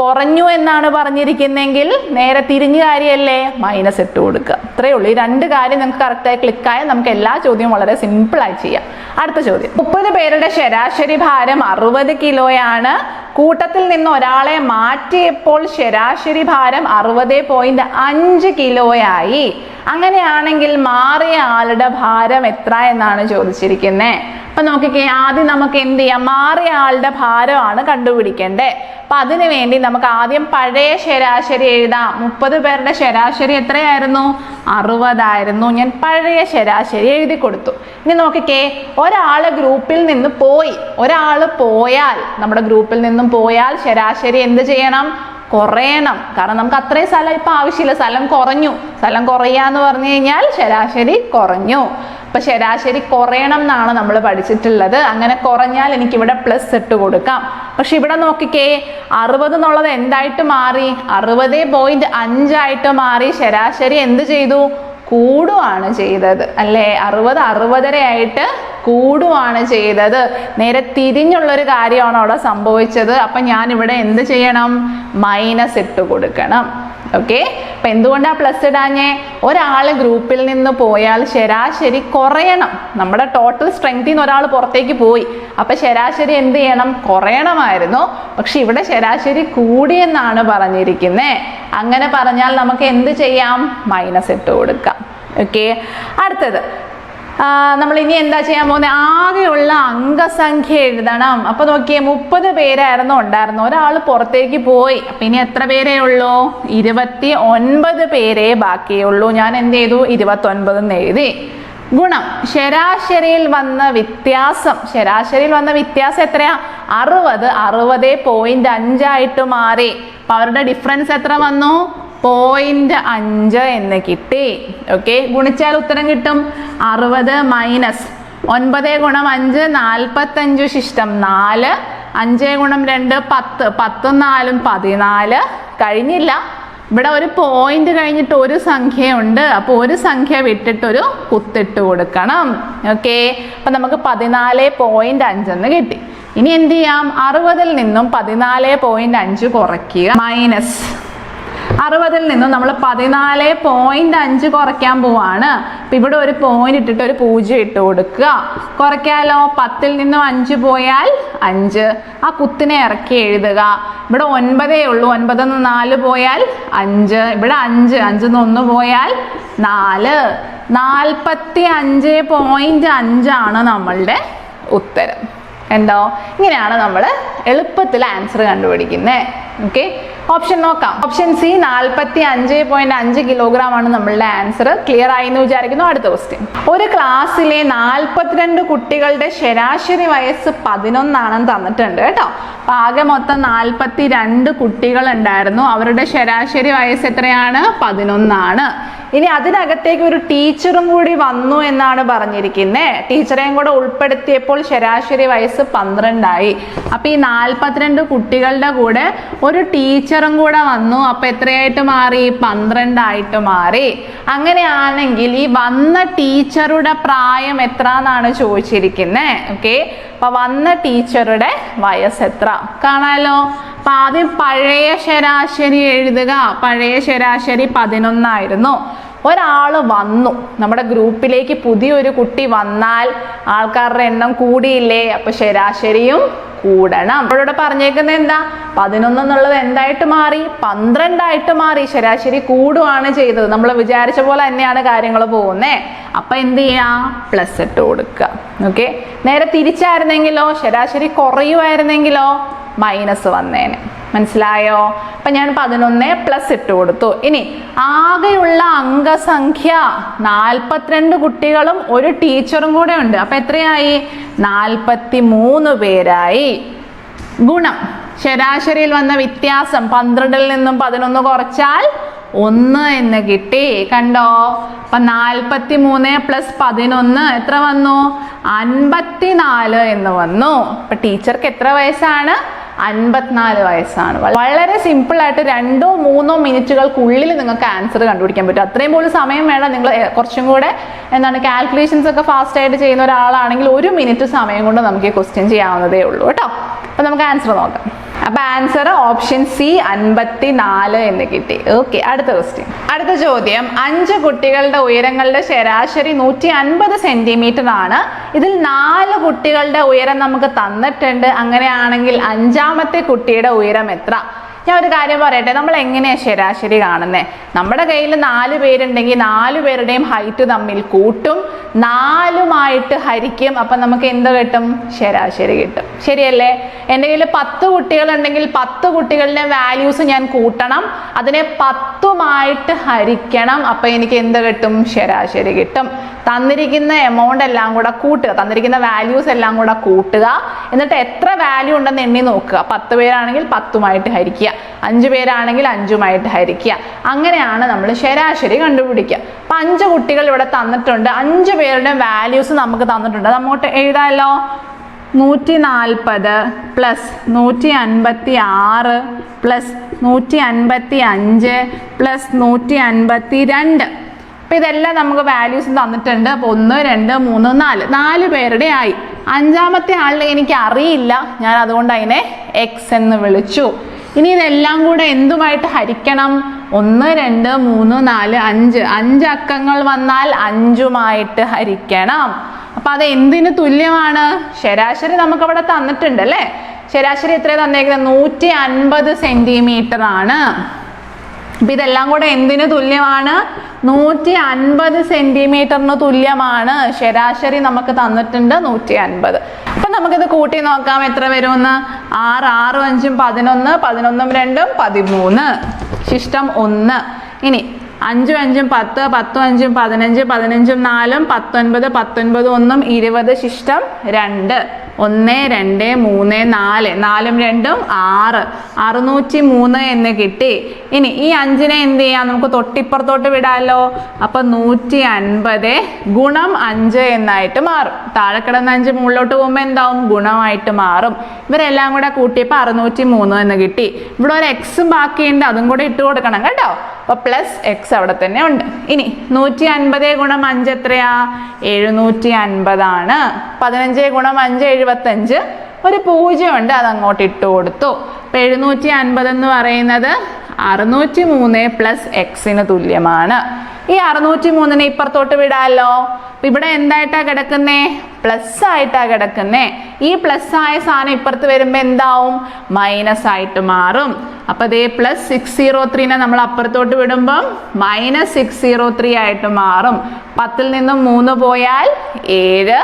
കുറഞ്ഞു എന്നാണ് പറഞ്ഞിരിക്കുന്നെങ്കിൽ നേരെ തിരിഞ്ഞു കാര്യമല്ലേ? മൈനസ് ഇട്ട് കൊടുക്കുക. അത്രയേ ഉള്ളൂ. ഈ രണ്ട് കാര്യം നമുക്ക് കറക്റ്റായി ക്ലിക്കായാൽ നമുക്ക് എല്ലാ ചോദ്യവും വളരെ സിമ്പിളായി ചെയ്യാം. അടുത്ത ചോദ്യം. മുപ്പത് പേരുടെ ശരാശരി ഭാരം അറുപത് കിലോയാണ്. കൂട്ടത്തിൽ നിന്ന് ഒരാളെ മാറ്റിയപ്പോൾ ശരാശരി ഭാരം അറുപത് പോയിന്റ് അഞ്ച് കിലോയായി. അങ്ങനെയാണെങ്കിൽ മാറിയ ആളുടെ ഭാരം എത്ര എന്നാണ് ചോദിച്ചിരിക്കുന്നത് അപ്പൊ നോക്കിക്കേ ആദ്യം നമുക്ക് എന്ത് ചെയ്യാം? മാറിയ ആളുടെ ഭാരമാണ് കണ്ടുപിടിക്കേണ്ടേ. അപ്പൊ അതിനു വേണ്ടി നമുക്ക് ആദ്യം പഴയ ശരാശരി എഴുതാം. മുപ്പത് പേരുടെ ശരാശരി എത്രയായിരുന്നു? അറുപതായിരുന്നു. ഞാൻ പഴയ ശരാശരി എഴുതി കൊടുത്തു. ഇനി നോക്കിക്കേ ഒരാൾ ഗ്രൂപ്പിൽ നിന്ന് പോയി. ഒരാൾ പോയാൽ നമ്മുടെ ഗ്രൂപ്പിൽ നിന്നും പോയാൽ ശരാശരി എന്ത് ചെയ്യണം? കുറയണം. കാരണം നമുക്ക് അത്രയും സ്ഥലം ഇപ്പം ആവശ്യമില്ല. സ്ഥലം കുറഞ്ഞു. സ്ഥലം കുറയാന്ന് പറഞ്ഞു കഴിഞ്ഞാൽ ശരാശരി കുറഞ്ഞു. അപ്പം ശരാശരി കുറയണം എന്നാണ് നമ്മൾ പഠിച്ചിട്ടുള്ളത്. അങ്ങനെ കുറഞ്ഞാൽ എനിക്ക് ഇവിടെ പ്ലസ് ഇട്ട് കൊടുക്കാം. പക്ഷെ ഇവിടെ നോക്കിക്കേ അറുപത് എന്നുള്ളത് എന്തായിട്ട് മാറി? അറുപത് പോയിന്റ് അഞ്ചായിട്ട് മാറി. ശരാശരി എന്ത് ചെയ്തു? കൂടുവാണ് ചെയ്തത്. അല്ലേ? അറുപത് അറുപതര ആയിട്ട് കൂടുവാണ് ചെയ്തത്. നേരെ തിരിഞ്ഞുള്ളൊരു കാര്യമാണ് അവിടെ സംഭവിച്ചത്? അപ്പം ഇവിടെ എന്ത് ചെയ്യണം? മൈനസ് ഇട്ട് കൊടുക്കണം. ഓക്കെ അപ്പം എന്തുകൊണ്ടാണ് പ്ലസ് ഇടാഞ്ഞേ? ഒരാൾ ഗ്രൂപ്പിൽ നിന്ന് പോയാൽ ശരാശരി കുറയണം. നമ്മുടെ ടോട്ടൽ സ്ട്രെങ്തിൽ നിന്ന് ഒരാൾ പുറത്തേക്ക് പോയി. അപ്പം ശരാശരി എന്ത് ചെയ്യണം? കുറയണമായിരുന്നു. പക്ഷെ ഇവിടെ ശരാശരി കൂടിയെന്നാണ് പറഞ്ഞിരിക്കുന്നത് അങ്ങനെ പറഞ്ഞാൽ നമുക്ക് എന്ത് ചെയ്യാം? മൈനസ് ഇട്ട് കൊടുക്കാം. ഓക്കെ അടുത്തത്. നമ്മൾ ഇനി എന്താ ചെയ്യാൻ പോകുന്നത് ആകെയുള്ള അംഗസംഖ്യ എഴുതണം. അപ്പൊ നോക്കിയേ മുപ്പത് പേരായിരുന്നു ഉണ്ടായിരുന്നു ഒരാൾ പുറത്തേക്ക് പോയി. അപ്പൊ ഇനി എത്ര പേരേ ഉള്ളൂ? ഇരുപത്തി ഒൻപത് പേരേ ബാക്കിയുള്ളൂ. ഞാൻ എന്ത് ചെയ്തു? എന്ന് എഴുതി. ഗുണം. ശരാശരിയിൽ വന്ന വ്യത്യാസം. ശരാശരിയിൽ വന്ന വ്യത്യാസം എത്രയാ? അറുപത്. അറുപത് പോയിന്റ് അഞ്ചായിട്ട് മാറി. അപ്പൊ അവരുടെ ഡിഫറൻസ് എത്ര വന്നു? പോയിന്റ് അഞ്ച് എന്ന് കിട്ടി. ഓക്കെ ഗുണിച്ചാൽ ഉത്തരം കിട്ടും അറുപത് മൈനസ് ഒൻപത് ഗുണം അഞ്ച് നാൽപ്പത്തഞ്ചു ശിഷ്ടം നാല്. അഞ്ച് ഗുണം രണ്ട് പത്ത്. പത്തും നാലും പതിനാല്. കഴിഞ്ഞില്ല. ഇവിടെ ഒരു പോയിന്റ് കഴിഞ്ഞിട്ട് ഒരു സംഖ്യയുണ്ട്. അപ്പോൾ ഒരു സംഖ്യ വിട്ടിട്ടൊരു കുത്തിട്ട് കൊടുക്കണം. ഓക്കെ അപ്പം നമുക്ക് പതിനാല് പോയിന്റ് അഞ്ചെന്ന് കിട്ടി. ഇനി എന്ത് ചെയ്യാം? അറുപതിൽ നിന്നും പതിനാല് പോയിന്റ് അഞ്ച് കുറയ്ക്കുക. മൈനസ് അറുപതിൽ നിന്നും നമ്മൾ പതിനാല് പോയിന്റ് അഞ്ച് കുറയ്ക്കാൻ പോവാണ്. അപ്പൊ ഇവിടെ ഒരു പോയിന്റ് ഇട്ടിട്ട് ഒരു പൂജ്യം ഇട്ട് കൊടുക്കുക. കുറയ്ക്കാലോ? പത്തിൽ നിന്നും അഞ്ച് പോയാൽ അഞ്ച്. ആ കുത്തിനെ ഇറക്കി എഴുതുക. ഇവിടെ ഒൻപതേ ഉള്ളൂ. ഒൻപതിൽ നിന്ന് നാല് പോയാൽ അഞ്ച്. ഇവിടെ അഞ്ച്. അഞ്ചിൽ നിന്ന് ഒന്ന് പോയാൽ നാല്. നാൽപ്പത്തി അഞ്ച് പോയിന്റ് അഞ്ചാണ് നമ്മളുടെ ഉത്തരം. എന്തോ? ഇങ്ങനെയാണ് നമ്മൾ എളുപ്പത്തിൽ ആൻസർ കണ്ടുപിടിക്കുന്നത് ഓക്കെ ഓപ്ഷൻ നോക്കാം. ഓപ്ഷൻ സി നാൽപ്പത്തി അഞ്ച് പോയിന്റ് അഞ്ച് കിലോഗ്രാം ആണ് നമ്മളുടെ ആൻസർ ക്ലിയർ ആയി എന്ന് വിചാരിക്കുന്നു. അടുത്ത ക്വസ്റ്റ്യൻ ഒരു ക്ലാസ്സിലെ നാൽപ്പത്തിരണ്ട് കുട്ടികളുടെ ശരാശരി വയസ്സ് പതിനൊന്നാണെന്ന് തന്നിട്ടുണ്ട് കേട്ടോ. ആകെ മൊത്തം നാൽപ്പത്തി രണ്ട് കുട്ടികൾ ഉണ്ടായിരുന്നു അവരുടെ ശരാശരി വയസ്സ് എത്രയാണ്? പതിനൊന്നാണ്. ഇനി അതിനകത്തേക്ക് ഒരു ടീച്ചറും കൂടി വന്നു എന്നാണ് പറഞ്ഞിരിക്കുന്നത് ടീച്ചറെയും കൂടെ ഉൾപ്പെടുത്തിയപ്പോൾ ശരാശരി വയസ്സ് പന്ത്രണ്ടായി. അപ്പൊ ഈ നാൽപ്പത്തിരണ്ട് കുട്ടികളുടെ കൂടെ ഒരു ടീച്ചറും കൂടെ വന്നു. അപ്പൊ എത്രയായിട്ട് മാറി? പന്ത്രണ്ടായിട്ട് മാറി. അങ്ങനെയാണെങ്കിൽ ഈ വന്ന ടീച്ചറുടെ പ്രായം എത്ര എന്നാണ് ചോദിച്ചിരിക്കുന്നത് ഓക്കെ അപ്പൊ വന്ന ടീച്ചറുടെ വയസ്സ് എത്ര? കാണാലോ. അപ്പൊ ആദ്യം പഴയ ശരാശരി എഴുതുക. പഴയ ശരാശരി പതിനൊന്നായിരുന്നു. ഒരാൾ വന്നു. നമ്മുടെ ഗ്രൂപ്പിലേക്ക് പുതിയൊരു കുട്ടി വന്നാൽ ആൾക്കാരുടെ എണ്ണം കൂടിയില്ലേ? അപ്പൊ ശരാശരിയും കൂടണം. അവരോട് പറഞ്ഞേക്കുന്നത് എന്താ? പതിനൊന്ന് എന്നുള്ളത് എന്തായിട്ട് മാറി? പന്ത്രണ്ടായിട്ട് മാറി. ശരാശരി കൂടുവാണ് ചെയ്തത്. നമ്മൾ വിചാരിച്ച പോലെ തന്നെയാണ് കാര്യങ്ങൾ പോകുന്നേ. അപ്പൊ എന്ത് ചെയ്യാ? പ്ലസ് ഇട്ട് കൊടുക്കുക ഓക്കെ നേരെ തിരിച്ചായിരുന്നെങ്കിലോ? ശരാശരി കുറയുമായിരുന്നെങ്കിലോ മൈനസ് വന്നേനെ. മനസ്സിലായോ? അപ്പൊ ഞാൻ പതിനൊന്ന് പ്ലസ് ഇട്ട് കൊടുത്തു. ഇനി ആകെയുള്ള അംഗസംഖ്യ നാൽപ്പത്തിരണ്ട് കുട്ടികളും ഒരു ടീച്ചറും കൂടെ ഉണ്ട്. അപ്പൊ എത്രയായി? നാൽപ്പത്തി മൂന്ന് പേരായി. ഗുണം. ശരാശരിയിൽ വന്ന വ്യത്യാസം പന്ത്രണ്ടിൽ നിന്നും പതിനൊന്ന് കുറച്ചാൽ ഒന്ന് എന്ന് കിട്ടി. കണ്ടോ? അപ്പൊ നാൽപ്പത്തി മൂന്ന് പ്ലസ് പതിനൊന്ന് എത്ര വന്നു? അൻപത്തിനാല് എന്ന് വന്നു. അപ്പൊ ടീച്ചർക്ക് എത്ര വയസ്സാണ്? അൻപത്തിനാല് വയസ്സാണ്. വളരെ സിമ്പിൾ ആയിട്ട് രണ്ടോ മൂന്നോ മിനിറ്റുകൾക്കുള്ളിൽ നിങ്ങൾക്ക് ആൻസർ കണ്ടുപിടിക്കാൻ പറ്റും. അത്രയും പോലും സമയം വേണം നിങ്ങൾ കുറച്ചും കൂടെ എന്താണ് കാൽക്കുലേഷൻസ് ഒക്കെ ഫാസ്റ്റ് ആയിട്ട് ചെയ്യുന്ന ഒരാളാണെങ്കിൽ ഒരു മിനിറ്റ് സമയം കൊണ്ട് നമുക്ക് ഈ ക്വസ്റ്റ്യൻ ചെയ്യാവുന്നതേ ഉള്ളൂ. കേട്ടോ? അപ്പൊ നമുക്ക് ആൻസർ നോക്കാം. അപ്പൊ ആൻസർ ഓപ്ഷൻ സി അൻപത്തി നാല് എന്ന് കിട്ടി. ഓക്കെ അടുത്ത ക്വസ്റ്റ്യൻ അടുത്ത ചോദ്യം. അഞ്ച് കുട്ടികളുടെ ഉയരങ്ങളുടെ ശരാശരി നൂറ്റി അൻപത് സെന്റിമീറ്റർ ആണ്. ഇതിൽ നാല് കുട്ടികളുടെ ഉയരം നമുക്ക് തന്നിട്ടുണ്ട്. അങ്ങനെയാണെങ്കിൽ അഞ്ചാമത്തെ കുട്ടിയുടെ ഉയരം എത്ര? ഞാൻ ഒരു കാര്യം പറയട്ടെ? നമ്മൾ എങ്ങനെയാണ് ശരാശരി കാണുന്നത് നമ്മുടെ കയ്യിൽ നാല് പേരുണ്ടെങ്കിൽ നാല് പേരുടെയും ഹൈറ്റ് തമ്മിൽ കൂട്ടും. നാലുമായിട്ട് ഹരിക്കും. അപ്പം നമുക്ക് എന്ത് കിട്ടും? ശരാശരി കിട്ടും. ശരിയല്ലേ? എന്റെ കയ്യിൽ പത്ത് കുട്ടികളുണ്ടെങ്കിൽ പത്ത് കുട്ടികളുടെ വാല്യൂസ് ഞാൻ കൂട്ടണം. അതിനെ പത്തുമായിട്ട് ഹരിക്കണം. അപ്പം എനിക്ക് എന്ത് കിട്ടും? ശരാശരി കിട്ടും. തന്നിരിക്കുന്ന എമൗണ്ട് എല്ലാം കൂടെ കൂട്ടുക. തന്നിരിക്കുന്ന വാല്യൂസ് എല്ലാം കൂടെ കൂട്ടുക. എന്നിട്ട് എത്ര വാല്യൂ ഉണ്ടെന്ന് എണ്ണി നോക്കുക. പത്ത് പേരാണെങ്കിൽ പത്തുമായിട്ട് ഹരിക്കുക. അഞ്ച് പേരാണെങ്കിൽ അഞ്ചുമായിട്ട് ഹരിക്കുക. അങ്ങനെയാണ് നമ്മൾ ശരാശരി കണ്ടുപിടിക്കുക. അപ്പൊ അഞ്ച് കുട്ടികൾ ഇവിടെ തന്നിട്ടുണ്ട്. അഞ്ച് പേരുടെ വാല്യൂസ് നമുക്ക് തന്നിട്ടുണ്ട്. അത് അങ്ങോട്ട് എഴുതാമല്ലോ നൂറ്റി നാൽപ്പത് പ്ലസ് നൂറ്റി അൻപത്തി ആറ് പ്ലസ് നൂറ്റി അൻപത്തി അഞ്ച് പ്ലസ് നൂറ്റി അൻപത്തി രണ്ട് അപ്പൊ ഇതെല്ലാം നമുക്ക് വാല്യൂസ് തന്നിട്ടുണ്ട്. അപ്പൊ ഒന്ന് രണ്ട് മൂന്ന് നാല്. നാല് പേരുടെ ആയി. അഞ്ചാമത്തെ ആളിനെ എനിക്ക് അറിയില്ല ഞാൻ അതുകൊണ്ട് അതിനെ എക്സ് എന്ന് വിളിച്ചു. ഇനി ഇതെല്ലാം കൂടെ എന്തുമായിട്ട് ഹരിക്കണം? ഒന്ന് രണ്ട് മൂന്ന് നാല് അഞ്ച്. അഞ്ച് അക്കങ്ങൾ വന്നാൽ അഞ്ചുമായിട്ട് ഹരിക്കണം. അപ്പൊ അത് എന്തിന് തുല്യമാണ്? ശരാശരി നമുക്ക് അവിടെ തന്നിട്ടുണ്ട് അല്ലേ? ശരാശരി എത്ര തന്നേക്കുന്നത്? നൂറ്റി അൻപത് സെന്റിമീറ്റർ ആണ്. അപ്പൊ ഇതെല്ലാം കൂടെ എന്തിന് തുല്യമാണ്? നൂറ്റി അൻപത് സെന്റിമീറ്ററിന് തുല്യമാണ് ശരാശരി നമുക്ക് തന്നിട്ടുണ്ട് നൂറ്റി അൻപത് അപ്പൊ നമുക്കിത് കൂട്ടി നോക്കാം എത്ര വരുമെന്ന്. ആറ് ആറും അഞ്ചും പതിനൊന്ന് പതിനൊന്നും രണ്ടും പതിമൂന്ന്. ശിഷ്ടം ഒന്ന്. ഇനി അഞ്ചും അഞ്ചും പത്ത് പത്തും അഞ്ചും പതിനഞ്ച് പതിനഞ്ചും നാലും പത്തൊൻപത് പത്തൊൻപത് ഒന്നും ഇരുപത് ശിഷ്ടം രണ്ട്. ഒന്ന് രണ്ട് മൂന്ന് നാല്. നാലും രണ്ടും ആറ്. അറുന്നൂറ്റി മൂന്ന് എന്ന് കിട്ടി. ഇനി ഈ അഞ്ചിനെ എന്ത് ചെയ്യാം? നമുക്ക് തൊട്ടിപ്പുറത്തോട്ട് വിടാമല്ലോ അപ്പം നൂറ്റി അൻപത് ഗുണം അഞ്ച് എന്നായിട്ട് മാറും. താഴെ കിടന്ന അഞ്ച് മുകളിലോട്ട് പോകുമ്പോൾ എന്താവും? ഗുണമായിട്ട് മാറും. ഇവരെല്ലാം കൂടെ കൂട്ടിയപ്പോൾ അറുന്നൂറ്റി മൂന്ന് എന്ന് കിട്ടി. ഇവിടെ ഒരു എക്സും ബാക്കിയുണ്ട് അതും കൂടെ ഇട്ട് കൊടുക്കണം കേട്ടോ. അപ്പൊ പ്ലസ് എക്സ് അവിടെ തന്നെ ഉണ്ട്. ഇനി നൂറ്റി അൻപത് ഗുണം അഞ്ച് എത്രയാ? എഴുന്നൂറ്റി അൻപതാണ് പതിനഞ്ച് ഗുണം അഞ്ച് എഴുപത്തഞ്ച്. ഒരു പൂജ്യം ഉണ്ട് അത് അങ്ങോട്ട് ഇട്ടു കൊടുത്തു. അപ്പൊ എഴുന്നൂറ്റി അൻപത് എന്ന് പറയുന്നത് അറുന്നൂറ്റി മൂന്ന് പ്ലസ് എക്സിന് തുല്യമാണ്. ഈ അറുന്നൂറ്റി മൂന്നിനെ ഇപ്പുറത്തോട്ട് വിടാമല്ലോ ഇവിടെ എന്തായിട്ടാ കിടക്കുന്നേ? പ്ലസ് ആയിട്ടാ കിടക്കുന്നേ. ഈ പ്ലസ് ആയ സാധനം ഇപ്പുറത്ത് വരുമ്പോൾ എന്താവും? മൈനസ് ആയിട്ട് മാറും. അപ്പൊ ദേ പ്ലസ് സിക്സ് സീറോ ത്രീനെ നമ്മൾ അപ്പുറത്തോട്ട് വിടുമ്പം മൈനസ് സിക്സ് സീറോ ത്രീ ആയിട്ട് മാറും. പത്തിൽ നിന്നും മൂന്ന് പോയാൽ ഏഴ്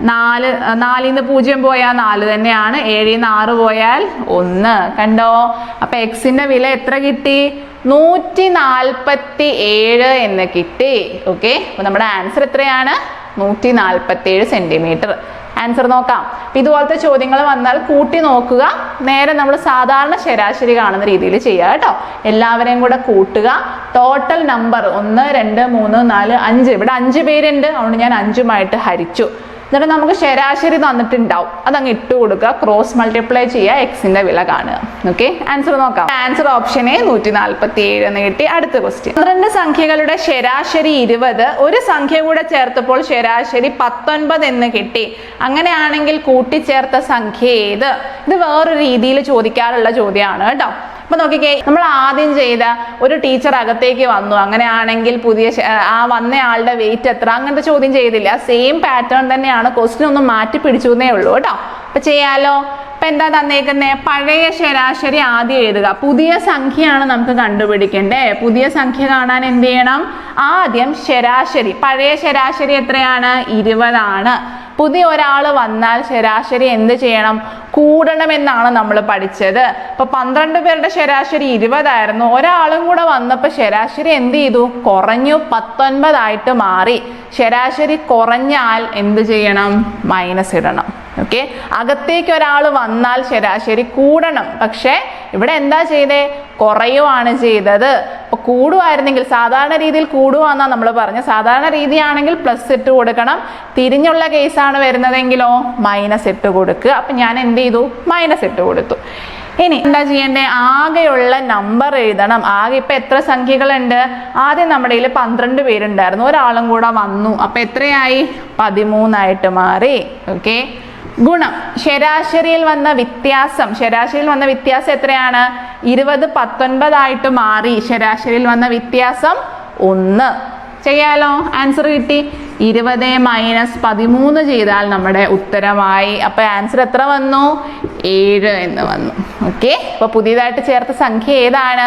നാല് നാലിൽ നിന്ന് പൂജ്യം പോയാൽ നാല് തന്നെയാണ്. ഏഴിൽ നിന്ന് ആറ് പോയാൽ ഒന്ന്. കണ്ടോ? അപ്പൊ എക്സിന്റെ വില എത്ര കിട്ടി? നൂറ്റി നാൽപ്പത്തി ഏഴ് എന്ന് കിട്ടി. ഓക്കെ അപ്പൊ നമ്മുടെ ആൻസർ എത്രയാണ്? നൂറ്റി നാൽപ്പത്തി ഏഴ് സെന്റിമീറ്റർ ആൻസർ നോക്കാം ഇതുപോലത്തെ ചോദ്യങ്ങൾ വന്നാൽ കൂട്ടി നോക്കുക. നേരെ നമ്മൾ സാധാരണ ശരാശരി കാണുന്ന രീതിയിൽ ചെയ്യുക കേട്ടോ. എല്ലാവരെയും കൂടെ കൂട്ടുക. ടോട്ടൽ നമ്പർ ഒന്ന് രണ്ട് മൂന്ന് നാല് അഞ്ച്. ഇവിടെ അഞ്ച് പേരുണ്ട്. അതുകൊണ്ട് ഞാൻ അഞ്ചുമായിട്ട് ഹരിച്ചു. എന്നിട്ട് നമുക്ക് ശരാശരി തന്നിട്ടുണ്ടാവും. അതങ്ങ് ഇട്ട് കൊടുക്കുക. ക്രോസ് മൾട്ടിപ്ലൈ ചെയ്യുക. എക്സിന്റെ വില കാണുക. ഓക്കെ ആൻസർ നോക്കാം. ആൻസർ ഓപ്ഷൻ എ നൂറ്റി നാൽപ്പത്തി ഏഴ് എന്ന് കിട്ടി അടുത്ത ക്വസ്റ്റ്യൻ പന്ത്രണ്ട് സംഖ്യകളുടെ ശരാശരി ഇരുപത്. ഒരു സംഖ്യ കൂടെ ചേർത്തപ്പോൾ ശരാശരി പത്തൊൻപത് എന്ന് കിട്ടി. അങ്ങനെയാണെങ്കിൽ കൂട്ടിച്ചേർത്ത സംഖ്യ ഏത്? ഇത് വേറൊരു രീതിയിൽ ചോദിക്കാറുള്ള ചോദ്യമാണ് കേട്ടോ. അപ്പൊ നോക്കിക്കേ നമ്മൾ ആദ്യം ചെയ്ത ഒരു ടീച്ചർ അകത്തേക്ക് വന്നു. അങ്ങനെയാണെങ്കിൽ പുതിയ ആ വന്ന ആളുടെ വെയിറ്റ് എത്ര? അങ്ങനത്തെ ചോദ്യം ചെയ്തില്ല. സെയിം പാറ്റേൺ തന്നെയാണ് ക്വസ്റ്റ്യൻ ഒന്ന് മാറ്റി പിടിച്ചു എന്നേ ഉള്ളൂ കേട്ടോ. അപ്പൊ ചെയ്യാലോ. അപ്പൊ എന്താ തന്നേക്കുന്നത് പഴയ ശരാശരി ആദ്യം എഴുതുക. പുതിയ സംഖ്യയാണ് നമുക്ക് കണ്ടുപിടിക്കണ്ടേ. പുതിയ സംഖ്യ കാണാൻ എന്ത് ചെയ്യണം? ആദ്യം ശരാശരി. പഴയ ശരാശരി എത്രയാണ്? ഇരുപതാണ്. പുതിയ ഒരാൾ വന്നാൽ ശരാശരി എന്ത് ചെയ്യണം? കൂടണമെന്നാണ് നമ്മൾ പഠിച്ചത്. ഇപ്പൊ പന്ത്രണ്ട് പേരുടെ ശരാശരി ഇരുപതായിരുന്നു. ഒരാളും കൂടെ വന്നപ്പോൾ ശരാശരി എന്ത് ചെയ്തു? കുറഞ്ഞു പത്തൊൻപതായിട്ട് മാറി. ശരാശരി കുറഞ്ഞാൽ എന്ത് ചെയ്യണം? മൈനസ് ഇടണം. ഓക്കെ അകത്തേക്ക് ഒരാൾ വന്നാൽ ശരാശരി കൂടണം. പക്ഷേ ഇവിടെ എന്താ ചെയ്തേ? കുറയുവാണ് ചെയ്തത്. അപ്പൊ കൂടുമായിരുന്നെങ്കിൽ സാധാരണ രീതിയിൽ കൂടുവാന്നാ നമ്മൾ പറഞ്ഞു. സാധാരണ രീതിയാണെങ്കിൽ പ്ലസ് ഇട്ട് കൊടുക്കണം. തിരിഞ്ഞുള്ള കേസാണ് വരുന്നതെങ്കിലോ? മൈനസ് ഇട്ട് കൊടുക്കുക അപ്പൊ ഞാൻ എന്ത് ചെയ്തു? മൈനസ് ഇട്ട് കൊടുത്തു. ഇനി എന്താ ചെയ്യേണ്ടേ? ആകെയുള്ള നമ്പർ എഴുതണം. ആകെ ഇപ്പൊ എത്ര സംഖ്യകളുണ്ട്? ആദ്യം നമ്മുടെ കയ്യിൽ പന്ത്രണ്ട് പേരുണ്ടായിരുന്നു. ഒരാളും കൂടെ വന്നു. അപ്പൊ എത്രയായി? പതിമൂന്നായിട്ട് മാറി. ഓക്കെ ഗുണം. ശരാശരിയിൽ വന്ന വ്യത്യാസം ശരാശരിയിൽ വന്ന വ്യത്യാസം എത്രയാണ്? ഇരുപത് പത്തൊൻപതായിട്ട് മാറി. ശരാശരിയിൽ വന്ന വ്യത്യാസം ഒന്ന്. ചെയ്യാലോ? ആൻസർ കിട്ടി. ഇരുപത് മൈനസ് പതിമൂന്ന് ചെയ്താൽ നമ്മുടെ ഉത്തരമായി. അപ്പൊ ആൻസർ എത്ര വന്നു? ഏഴ് എന്ന് വന്നു. ഓക്കെ അപ്പൊ പുതിയതായിട്ട് ചേർത്ത സംഖ്യ ഏതാണ്?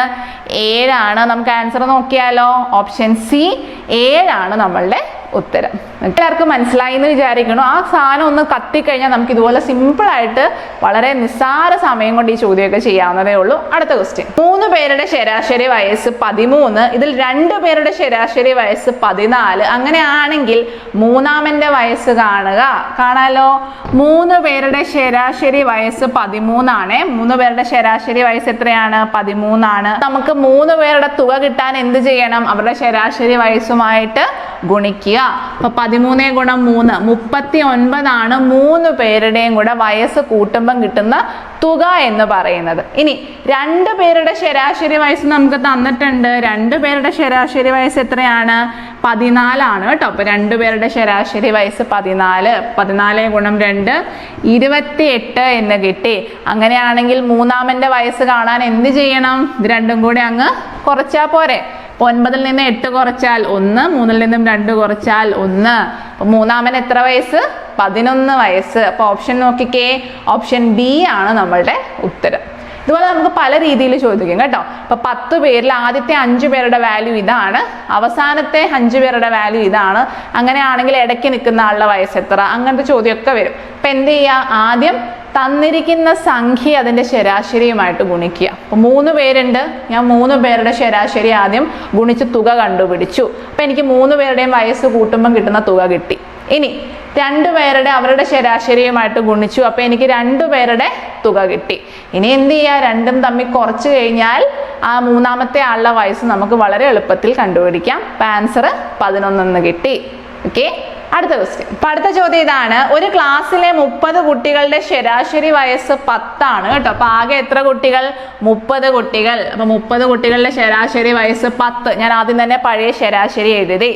ഏഴാണ്. നമുക്ക് ആൻസർ നോക്കിയാലോ? ഓപ്ഷൻ സി ഏഴാണ് നമ്മളുടെ ഉത്തരം. എല്ലാവർക്കും മനസ്സിലായി എന്ന് വിചാരിക്കണം ആ സാധനം ഒന്ന് കത്തിക്കഴിഞ്ഞാൽ നമുക്ക് ഇതുപോലെ സിമ്പിൾ ആയിട്ട് വളരെ നിസ്സാര സമയം കൊണ്ട് ഈ ചോദ്യമൊക്കെ ചെയ്യാവുന്നതേ ഉള്ളൂ. അടുത്ത ക്വസ്റ്റ്യൻ മൂന്ന് പേരുടെ ശരാശരി വയസ്സ് പതിമൂന്ന്. ഇതിൽ രണ്ടു പേരുടെ ശരാശരി വയസ്സ് പതിനാല്. അങ്ങനെയാണെങ്കിൽ മൂന്നാമന്റെ വയസ്സ് കാണുക. കാണാലോ? മൂന്ന് പേരുടെ ശരാശരി വയസ്സ് പതിമൂന്നാണ്. മൂന്ന് പേരുടെ ശരാശരി വയസ്സ് എത്രയാണ്? പതിമൂന്നാണ്. നമുക്ക് മൂന്ന് പേരുടെ തുക കിട്ടാൻ എന്ത് ചെയ്യണം? അവരുടെ ശരാശരി വയസ്സുമായിട്ട് ഗുണിക്കുക. അപ്പൊ പതിമൂന്ന് ഗുണം മൂന്ന് മുപ്പത്തി ഒൻപതാണ് മൂന്ന് പേരുടെയും കൂടെ വയസ്സ് കൂട്ടുമ്പം കിട്ടുന്ന തുക എന്ന് പറയുന്നത്. ഇനി രണ്ട് പേരുടെ ശരാശരി വയസ്സ് നമുക്ക് തന്നിട്ടുണ്ട്. രണ്ട് പേരുടെ ശരാശരി വയസ്സ് എത്രയാണ്? പതിനാലാണ് കേട്ടോ. അപ്പൊ രണ്ട് പേരുടെ ശരാശരി വയസ്സ് പതിനാല്. പതിനാല് ഗുണം രണ്ട് ഇരുപത്തി എട്ട് എന്ന് കിട്ടി. അങ്ങനെയാണെങ്കിൽ മൂന്നാമന്റെ വയസ്സ് കാണാൻ എന്ത് ചെയ്യണം? ഇത് രണ്ടും കൂടി അങ്ങ് കുറച്ചാൽ പോരെ. ഒൻപതിൽ നിന്ന് എട്ട് കുറച്ചാൽ ഒന്ന് മൂന്നിൽ നിന്നും രണ്ട് കുറച്ചാൽ ഒന്ന്. മൂന്നാമൻ എത്ര വയസ്സ്? പതിനൊന്ന് വയസ്സ്. അപ്പോൾ ഓപ്ഷൻ നോക്കിക്കേ. ഓപ്ഷൻ ബി ആണ് നമ്മളുടെ ഉത്തരം. ഇതുപോലെ നമുക്ക് പല രീതിയിൽ ചോദിക്കും കേട്ടോ. ഇപ്പൊ പത്ത് പേരിൽ ആദ്യത്തെ അഞ്ചു പേരുടെ വാല്യൂ ഇതാണ്. അവസാനത്തെ അഞ്ചു പേരുടെ വാല്യൂ ഇതാണ്. അങ്ങനെയാണെങ്കിൽ ഇടയ്ക്ക് നിൽക്കുന്ന ആളുടെ വയസ്സ് എത്ര? അങ്ങനത്തെ ചോദ്യമൊക്കെ വരും. അപ്പൊ എന്ത് ചെയ്യുക? ആദ്യം തന്നിരിക്കുന്ന സംഖ്യ അതിന്റെ ശരാശരിയുമായിട്ട് ഗുണിക്കുക. അപ്പൊ മൂന്ന് പേരുണ്ട്. ഞാൻ മൂന്ന് പേരുടെ ശരാശരി ആദ്യം ഗുണിച്ച് തുക കണ്ടുപിടിച്ചു. അപ്പൊ എനിക്ക് മൂന്ന് പേരുടെയും വയസ്സ് കൂട്ടുമ്പം കിട്ടുന്ന തുക കിട്ടി. ഇനി രണ്ടു പേരുടെ അവരുടെ ശരാശരിയുമായിട്ട് ഗുണിച്ചു. അപ്പൊ എനിക്ക് രണ്ടു പേരുടെ തുക കിട്ടി. ഇനി എന്ത് ചെയ്യാ? രണ്ടും തമ്മിൽ കുറച്ച് കഴിഞ്ഞാൽ ആ മൂന്നാമത്തെ ആളുടെ വയസ്സ് നമുക്ക് വളരെ എളുപ്പത്തിൽ കണ്ടുപിടിക്കാം. അപ്പൊ ആൻസർ പതിനൊന്നെന്ന് കിട്ടി. ഓക്കെ അടുത്ത ക്വസ്റ്റ്യൻ അപ്പൊ അടുത്ത ചോദ്യം ഇതാണ്. ഒരു ക്ലാസ്സിലെ മുപ്പത് കുട്ടികളുടെ ശരാശരി വയസ്സ് പത്താണ് കേട്ടോ. അപ്പൊ ആകെ എത്ര കുട്ടികൾ? മുപ്പത് കുട്ടികൾ. അപ്പൊ മുപ്പത് കുട്ടികളുടെ ശരാശരി വയസ്സ് പത്ത്. ഞാൻ ആദ്യം തന്നെ പഴയ ശരാശരി എഴുതി.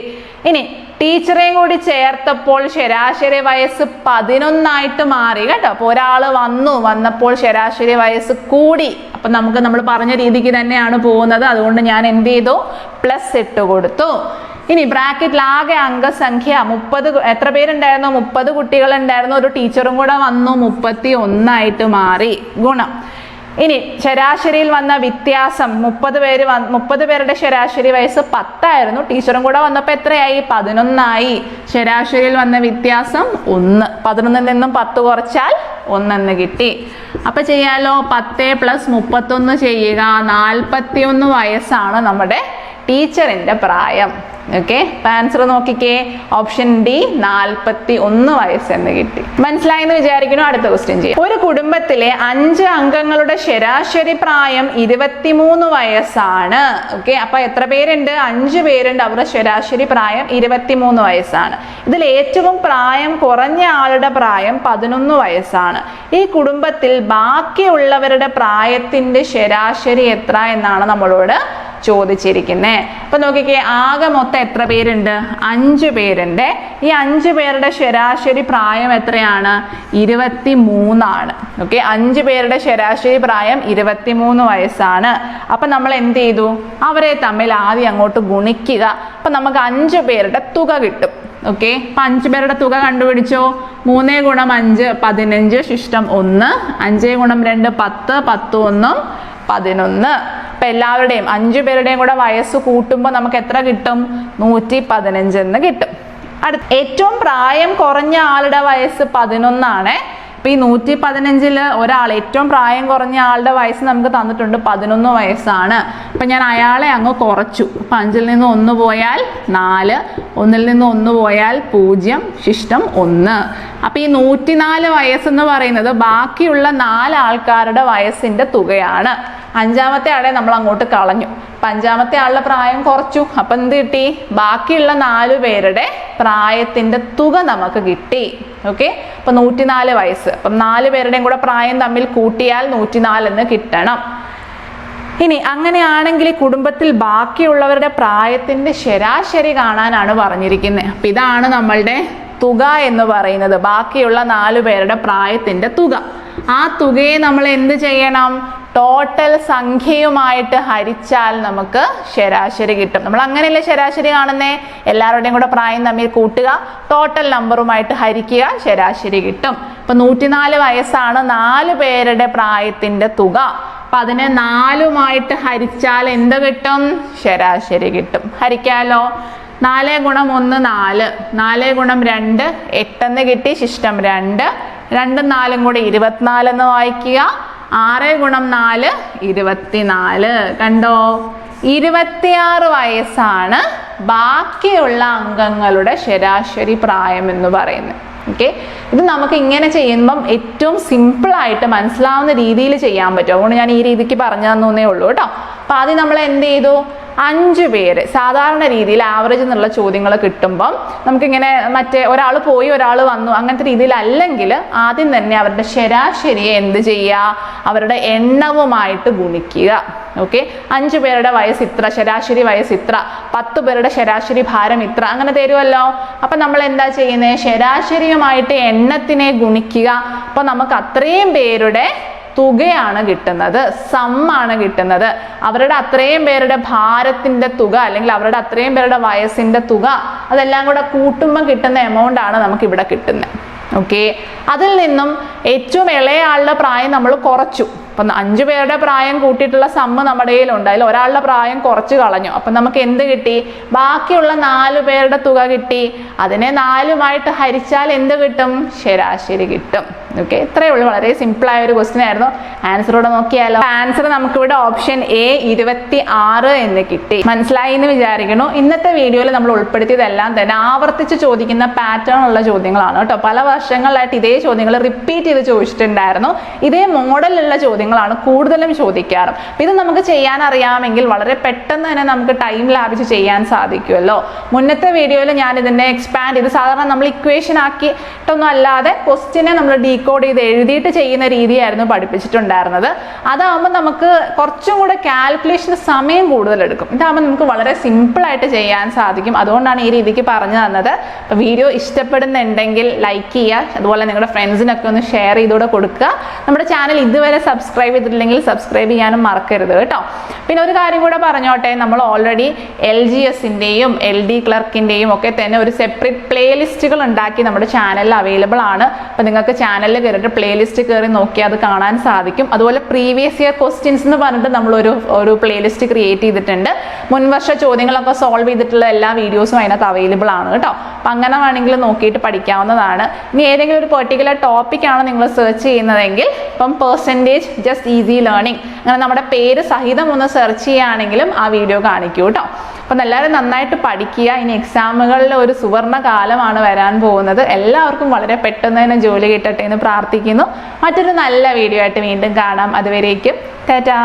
ഇനി ടീച്ചറേയും കൂടി ചേർത്തപ്പോൾ ശരാശരി വയസ്സ് പതിനൊന്നായിട്ട് മാറി കേട്ടോ. അപ്പോൾ ഒരാൾ വന്നു വന്നപ്പോൾ ശരാശരി വയസ്സ് കൂടി. അപ്പം നമുക്ക് നമ്മൾ പറഞ്ഞ രീതിക്ക് തന്നെയാണ് പോകുന്നത്. അതുകൊണ്ട് ഞാൻ എന്ത് ചെയ്തു? പ്ലസ് ഇട്ട് കൊടുത്തു. ഇനി ബ്രാക്കറ്റിൽ ആകെ അംഗസംഖ്യ മുപ്പത് എത്ര പേരുണ്ടായിരുന്നു? മുപ്പത് കുട്ടികളുണ്ടായിരുന്നു. ഒരു ടീച്ചറും കൂടെ വന്നു. മുപ്പത്തി ഒന്നായിട്ട് മാറി. ഗുണം. ഇനി ശരാശരിയിൽ വന്ന വ്യത്യാസം മുപ്പത് പേര് മുപ്പത് പേരുടെ ശരാശരി വയസ്സ് പത്തായിരുന്നു. ടീച്ചറും കൂടെ വന്നപ്പോൾ എത്രയായി? പതിനൊന്നായി. ശരാശരിയിൽ വന്ന വ്യത്യാസം ഒന്ന്. പതിനൊന്നിൽ നിന്നും പത്ത് കുറച്ചാൽ ഒന്നെന്ന് കിട്ടി. അപ്പം ചെയ്യാലോ? പത്ത് പ്ലസ് മുപ്പത്തൊന്ന് ചെയ്യുക. നാൽപ്പത്തി ഒന്ന് വയസ്സാണ് നമ്മുടെ ടീച്ചറിന്റെ പ്രായം. ഓക്കെ ആൻസർ നോക്കിക്കേ. ഓപ്ഷൻ ഡി നാൽപ്പത്തി ഒന്ന് വയസ്സ് എന്ന് കിട്ടി. മനസ്സിലായെന്ന് വിചാരിക്കുന്നു അടുത്ത ക്വസ്റ്റ്യൻ ചെയ്യാം. ഒരു കുടുംബത്തിലെ അഞ്ച് അംഗങ്ങളുടെ ശരാശരി പ്രായം ഇരുപത്തിമൂന്ന് വയസ്സാണ്. ഓക്കെ അപ്പൊ എത്ര പേരുണ്ട്? അഞ്ച് പേരുണ്ട്. അവരുടെ ശരാശരി പ്രായം ഇരുപത്തിമൂന്ന് വയസ്സാണ്. ഇതിൽ ഏറ്റവും പ്രായം കുറഞ്ഞ ആളുടെ പ്രായം പതിനൊന്ന് വയസ്സാണ്. ഈ കുടുംബത്തിൽ ബാക്കിയുള്ളവരുടെ പ്രായത്തിന്റെ ശരാശരി എത്ര എന്നാണ് നമ്മളോട് ചോദിച്ചിരിക്കുന്നത് അപ്പൊ നോക്കിക്കേ ആകെ മൊത്തം എത്ര പേരുണ്ട്? അഞ്ചു പേരുണ്ട്. ഈ അഞ്ചു പേരുടെ ശരാശരി പ്രായം എത്രയാണ്? ഇരുപത്തി മൂന്നാണ് ഓക്കെ അഞ്ചു പേരുടെ ശരാശരി പ്രായം ഇരുപത്തി മൂന്ന് വയസ്സാണ്. അപ്പൊ നമ്മൾ എന്ത് ചെയ്തു? അവരെ തമ്മിൽ ആദ്യം അങ്ങോട്ട് ഗുണിക്കുക. അപ്പൊ നമുക്ക് അഞ്ചു പേരുടെ തുക കിട്ടും. ഓക്കെ അപ്പൊ അഞ്ച് പേരുടെ തുക കണ്ടുപിടിച്ചോ? മൂന്നേ ഗുണം അഞ്ച് പതിനഞ്ച് ശിഷ്ടം ഒന്ന്. അഞ്ചേ ഗുണം രണ്ട് പത്ത് പത്ത് ഒന്നും പതിനൊന്ന്. അപ്പൊ എല്ലാവരുടെയും അഞ്ചു പേരുടെയും കൂടെ വയസ്സ് കൂട്ടുമ്പോൾ നമുക്ക് എത്ര കിട്ടും? നൂറ്റി പതിനഞ്ച് എന്ന് കിട്ടും. അടുത്ത ഏറ്റവും പ്രായം കുറഞ്ഞ ആളുടെ വയസ്സ് പതിനൊന്നാണ്. ഇപ്പൊ ഈ നൂറ്റി പതിനഞ്ചിൽ ഒരാൾ ഏറ്റവും പ്രായം കുറഞ്ഞ ആളുടെ വയസ്സ് നമുക്ക് തന്നിട്ടുണ്ട് പതിനൊന്ന് വയസ്സാണ്. അപ്പൊ ഞാൻ അയാളെ അങ്ങ് കുറച്ചു. അപ്പൊ അഞ്ചിൽ നിന്ന് ഒന്ന് പോയാൽ നാല് ഒന്നിൽ നിന്ന് ഒന്ന് പോയാൽ പൂജ്യം ശിഷ്ടം ഒന്ന്. അപ്പൊ ഈ നൂറ്റിനാല് വയസ്സെന്ന് പറയുന്നത് ബാക്കിയുള്ള നാല് ആൾക്കാരുടെ വയസ്സിന്റെ തുകയാണ്. അഞ്ചാമത്തെ ആളെ നമ്മൾ അങ്ങോട്ട് കളഞ്ഞു. അപ്പം അഞ്ചാമത്തെ ആളുടെ പ്രായം കുറച്ചു. അപ്പൊ എന്ത് കിട്ടി? ബാക്കിയുള്ള നാലു പേരുടെ പ്രായത്തിന്റെ തുക നമുക്ക് കിട്ടി. ഓക്കെ അപ്പൊ നൂറ്റിനാല് വയസ്സ്. അപ്പം നാല് പേരുടെയും കൂടെ പ്രായം തമ്മിൽ കൂട്ടിയാൽ നൂറ്റിനാല് എന്ന് കിട്ടണം. ഇനി അങ്ങനെയാണെങ്കിൽ കുടുംബത്തിൽ ബാക്കിയുള്ളവരുടെ പ്രായത്തിന്റെ ശരാശരി കാണാനാണ് പറഞ്ഞിരിക്കുന്നത് അപ്പൊ ഇതാണ് നമ്മളുടെ തുക എന്ന് പറയുന്നത് ബാക്കിയുള്ള നാല് പേരുടെ പ്രായത്തിന്റെ തുക. ആ തുകയെ നമ്മൾ എന്ത് ചെയ്യണം? ടോട്ടൽ സംഖ്യയുമായിട്ട് ഹരിച്ചാൽ നമുക്ക് ശരാശരി കിട്ടും. നമ്മൾ അങ്ങനെയല്ലേ ശരാശരി കാണുന്നേ? എല്ലാവരുടെയും കൂടെ പ്രായം തമ്മിൽ കൂട്ടുക. ടോട്ടൽ നമ്പറുമായിട്ട് ഹരിക്കുക ശരാശരി കിട്ടും. ഇപ്പൊ നൂറ്റിനാല് വയസ്സാണ് നാല് പേരുടെ പ്രായത്തിന്റെ തുക. അപ്പൊ അതിനെ നാലുമായിട്ട് ഹരിച്ചാൽ എന്ത് കിട്ടും? ശരാശരി കിട്ടും. ഹരിക്കാലോ? നാല് ഗുണം ഒന്ന് നാല്. നാല് ഗുണം രണ്ട് എട്ടെന്ന് കിട്ടി ശിഷ്ടം രണ്ട്. രണ്ടും നാലും കൂടി ഇരുപത്തിനാലെന്ന് വായിക്കുക. ആറ് ഗുണം നാല് ഇരുപത്തിനാല്. കണ്ടോ? ഇരുപത്തിയാറ് വയസ്സാണ് ബാക്കിയുള്ള അംഗങ്ങളുടെ ശരാശരി പ്രായം എന്ന് പറയുന്നത്. ഓക്കെ ഇത് നമുക്ക് ഇങ്ങനെ ചെയ്യുമ്പം ഏറ്റവും സിമ്പിൾ ആയിട്ട് മനസ്സിലാവുന്ന രീതിയിൽ ചെയ്യാൻ പറ്റും. അതുകൊണ്ട് ഞാൻ ഈ രീതിക്ക് പറഞ്ഞു തന്നേ ഉള്ളൂ കേട്ടോ. അപ്പോൾ ആദ്യം നമ്മൾ എന്ത് ചെയ്തു? അഞ്ച് പേര് സാധാരണ രീതിയിൽ ആവറേജ് എന്നുള്ള ചോദ്യങ്ങൾ കിട്ടുമ്പം നമുക്കിങ്ങനെ മറ്റേ ഒരാൾ പോയി ഒരാൾ വന്നു അങ്ങനത്തെ രീതിയിലല്ലെങ്കിൽ ആദ്യം തന്നെ അവരുടെ ശരാശരിയെ എന്ത് ചെയ്യുക? അവരുടെ എണ്ണവുമായിട്ട് ഗുണിക്കുക. ഓക്കെ അഞ്ചു പേരുടെ വയസ്സ് ഇത്ര ശരാശരി വയസ്സ് ഇത്ര പത്ത് പേരുടെ ശരാശരി ഭാരം ഇത്ര അങ്ങനെ തരുമല്ലോ. അപ്പൊ നമ്മൾ എന്താ ചെയ്യുന്നത്? ശരാശരിയുമായിട്ട് എണ്ണത്തിനെ ഗുണിക്കുക. അപ്പൊ നമുക്ക് അത്രയും പേരുടെ തുകയാണ് കിട്ടുന്നത് സമ്മാണ് കിട്ടുന്നത്. അവരുടെ അത്രയും പേരുടെ ഭാരത്തിന്റെ തുക അല്ലെങ്കിൽ അവരുടെ അത്രയും പേരുടെ വയസ്സിന്റെ തുക അതെല്ലാം കൂടെ കൂട്ടുമ്പോൾ കിട്ടുന്ന എമൗണ്ട് ആണ് നമുക്ക് ഇവിടെ കിട്ടുന്നത് ഓക്കെ അതിൽ നിന്നും ഏറ്റവും ഇളയ ആളുടെ പ്രായം നമ്മൾ കുറച്ചു. അപ്പം അഞ്ചു പേരുടെ പ്രായം കൂട്ടിയിട്ടുള്ള സമ്മ നമ്മുടെ കയ്യിലുണ്ട്. അതിൽ ഒരാളുടെ പ്രായം കുറച്ച് കളഞ്ഞു. അപ്പം നമുക്ക് എന്ത് കിട്ടി? ബാക്കിയുള്ള നാല് പേരുടെ തുക കിട്ടി. അതിനെ നാലുമായിട്ട് ഹരിച്ചാൽ എന്ത് കിട്ടും? ശരാശരി കിട്ടും. ഓക്കെ ഇത്രയേ ഉള്ളൂ. വളരെ സിമ്പിൾ ആയ ഒരു ക്വസ്റ്റ്യൻ ആയിരുന്നു ആൻസറോടെ നോക്കിയാലോ? ആൻസർ നമുക്കിവിടെ ഓപ്ഷൻ എ ഇരുപത്തി ആറ് എന്ന് കിട്ടി. മനസ്സിലായി എന്ന് വിചാരിക്കുന്നു. ഇന്നത്തെ വീഡിയോയിൽ നമ്മൾ ഉൾപ്പെടുത്തിയതെല്ലാം തന്നെ ആവർത്തിച്ച് ചോദിക്കുന്ന പാറ്റേൺ ഉള്ള ചോദ്യങ്ങളാണ് കേട്ടോ. പല വർഷങ്ങളിലായിട്ട് ഇതേ ചോദ്യങ്ങൾ റിപ്പീറ്റ് ചെയ്ത് ചോദിച്ചിട്ടുണ്ടായിരുന്നു. ഇതേ മോഡലുള്ള ചോദ്യങ്ങളാണ് കൂടുതലും ചോദിക്കാറ്. ഇത് നമുക്ക് ചെയ്യാൻ അറിയാമെങ്കിൽ വളരെ പെട്ടെന്ന് തന്നെ നമുക്ക് ടൈം ലാഭിച്ച് ചെയ്യാൻ സാധിക്കുമല്ലോ. മുന്നത്തെ വീഡിയോയിൽ ഞാൻ ഇതിനെ എക്സ്പാൻഡ് ചെയ്ത് സാധാരണ നമ്മൾ ഇക്വേഷൻ ആക്കിയിട്ടൊന്നും അല്ലാതെ ക്വസ്റ്റിനെ നമ്മൾ ഡീ ഡീകോഡ് ചെയ്ത് എഴുതിയിട്ട് ചെയ്യുന്ന രീതിയായിരുന്നു പഠിപ്പിച്ചിട്ടുണ്ടായിരുന്നത്. അതാകുമ്പോൾ നമുക്ക് കുറച്ചും കൂടെ കാൽക്കുലേഷൻ സമയം കൂടുതൽ എടുക്കും ഇതാകുമ്പോൾ നമുക്ക് വളരെ സിമ്പിളായിട്ട് ചെയ്യാൻ സാധിക്കും. അതുകൊണ്ടാണ് ഈ രീതിക്ക് പറഞ്ഞു തന്നത്. അപ്പോൾ വീഡിയോ ഇഷ്ടപ്പെടുന്നുണ്ടെങ്കിൽ ലൈക്ക് ചെയ്യുക. അതുപോലെ നിങ്ങളുടെ ഫ്രണ്ട്സിനൊക്കെ ഒന്ന് ഷെയർ ചെയ്തുകൂടെ കൊടുക്കുക. നമ്മുടെ ചാനൽ ഇതുവരെ സബ്സ്ക്രൈബ് ചെയ്തിട്ടില്ലെങ്കിൽ സബ്സ്ക്രൈബ് ചെയ്യാനും മറക്കരുത് കേട്ടോ. പിന്നെ ഒരു കാര്യം കൂടെ പറഞ്ഞോട്ടെ. നമ്മൾ ഓൾറെഡി എൽ ജി എസിന്റെയും എൽ ഡി ക്ലർക്കിന്റെയും ഒക്കെ തന്നെ ഒരു സെപ്പറേറ്റ് പ്ലേലിസ്റ്റുകൾ ഉണ്ടാക്കി നമ്മുടെ ചാനലിൽ അവൈലബിൾ ആണ്. അപ്പോൾ നിങ്ങൾക്ക് ചാനലിൽ കയറിയിട്ട് പ്ലേലിസ്റ്റ് കയറി നോക്കിയാൽ അത് കാണാൻ സാധിക്കും. അതുപോലെ പ്രീവിയസ് ഇയർ ക്വസ്റ്റ്യൻസ് എന്ന് പറഞ്ഞിട്ട് നമ്മളൊരു ഒരു പ്ലേലിസ്റ്റ് ക്രിയേറ്റ് ചെയ്തിട്ടുണ്ട്. മുൻവർഷ ചോദ്യങ്ങളൊക്കെ സോൾവ് ചെയ്തിട്ടുള്ള എല്ലാ വീഡിയോസും അതിനകത്ത് അവൈലബിൾ ആണ് കേട്ടോ. അപ്പം അങ്ങനെ വേണമെങ്കിൽ നോക്കിയിട്ട് പഠിക്കാവുന്നതാണ്. ഇനി ഏതെങ്കിലും ഒരു പെർട്ടിക്കുലർ ടോപ്പിക്കാണ് നിങ്ങൾ സെർച്ച് ചെയ്യുന്നതെങ്കിൽ ഇപ്പം പെർസെന്റേജ് ജസ്റ്റ് ഈസി ലേണിംഗ് അങ്ങനെ നമ്മുടെ പേര് സഹിതം ഒന്ന് സെർച്ച് ചെയ്യുകയാണെങ്കിലും ആ വീഡിയോ കാണിക്കൂ കേട്ടോ. അപ്പം എല്ലാവരും നന്നായിട്ട് പഠിക്കുക. ഇനി എക്സാമുകളിൽ ഒരു സുവർണ കാലമാണ് വരാൻ പോകുന്നത്. എല്ലാവർക്കും വളരെ പെട്ടെന്ന് തന്നെ ജോലി കിട്ടട്ടെ എന്ന് പ്രാർത്ഥിക്കുന്നു. മറ്റൊരു നല്ല വീഡിയോ ആയിട്ട് വീണ്ടും കാണാം. അതുവരേക്കും. ടാറ്റാ.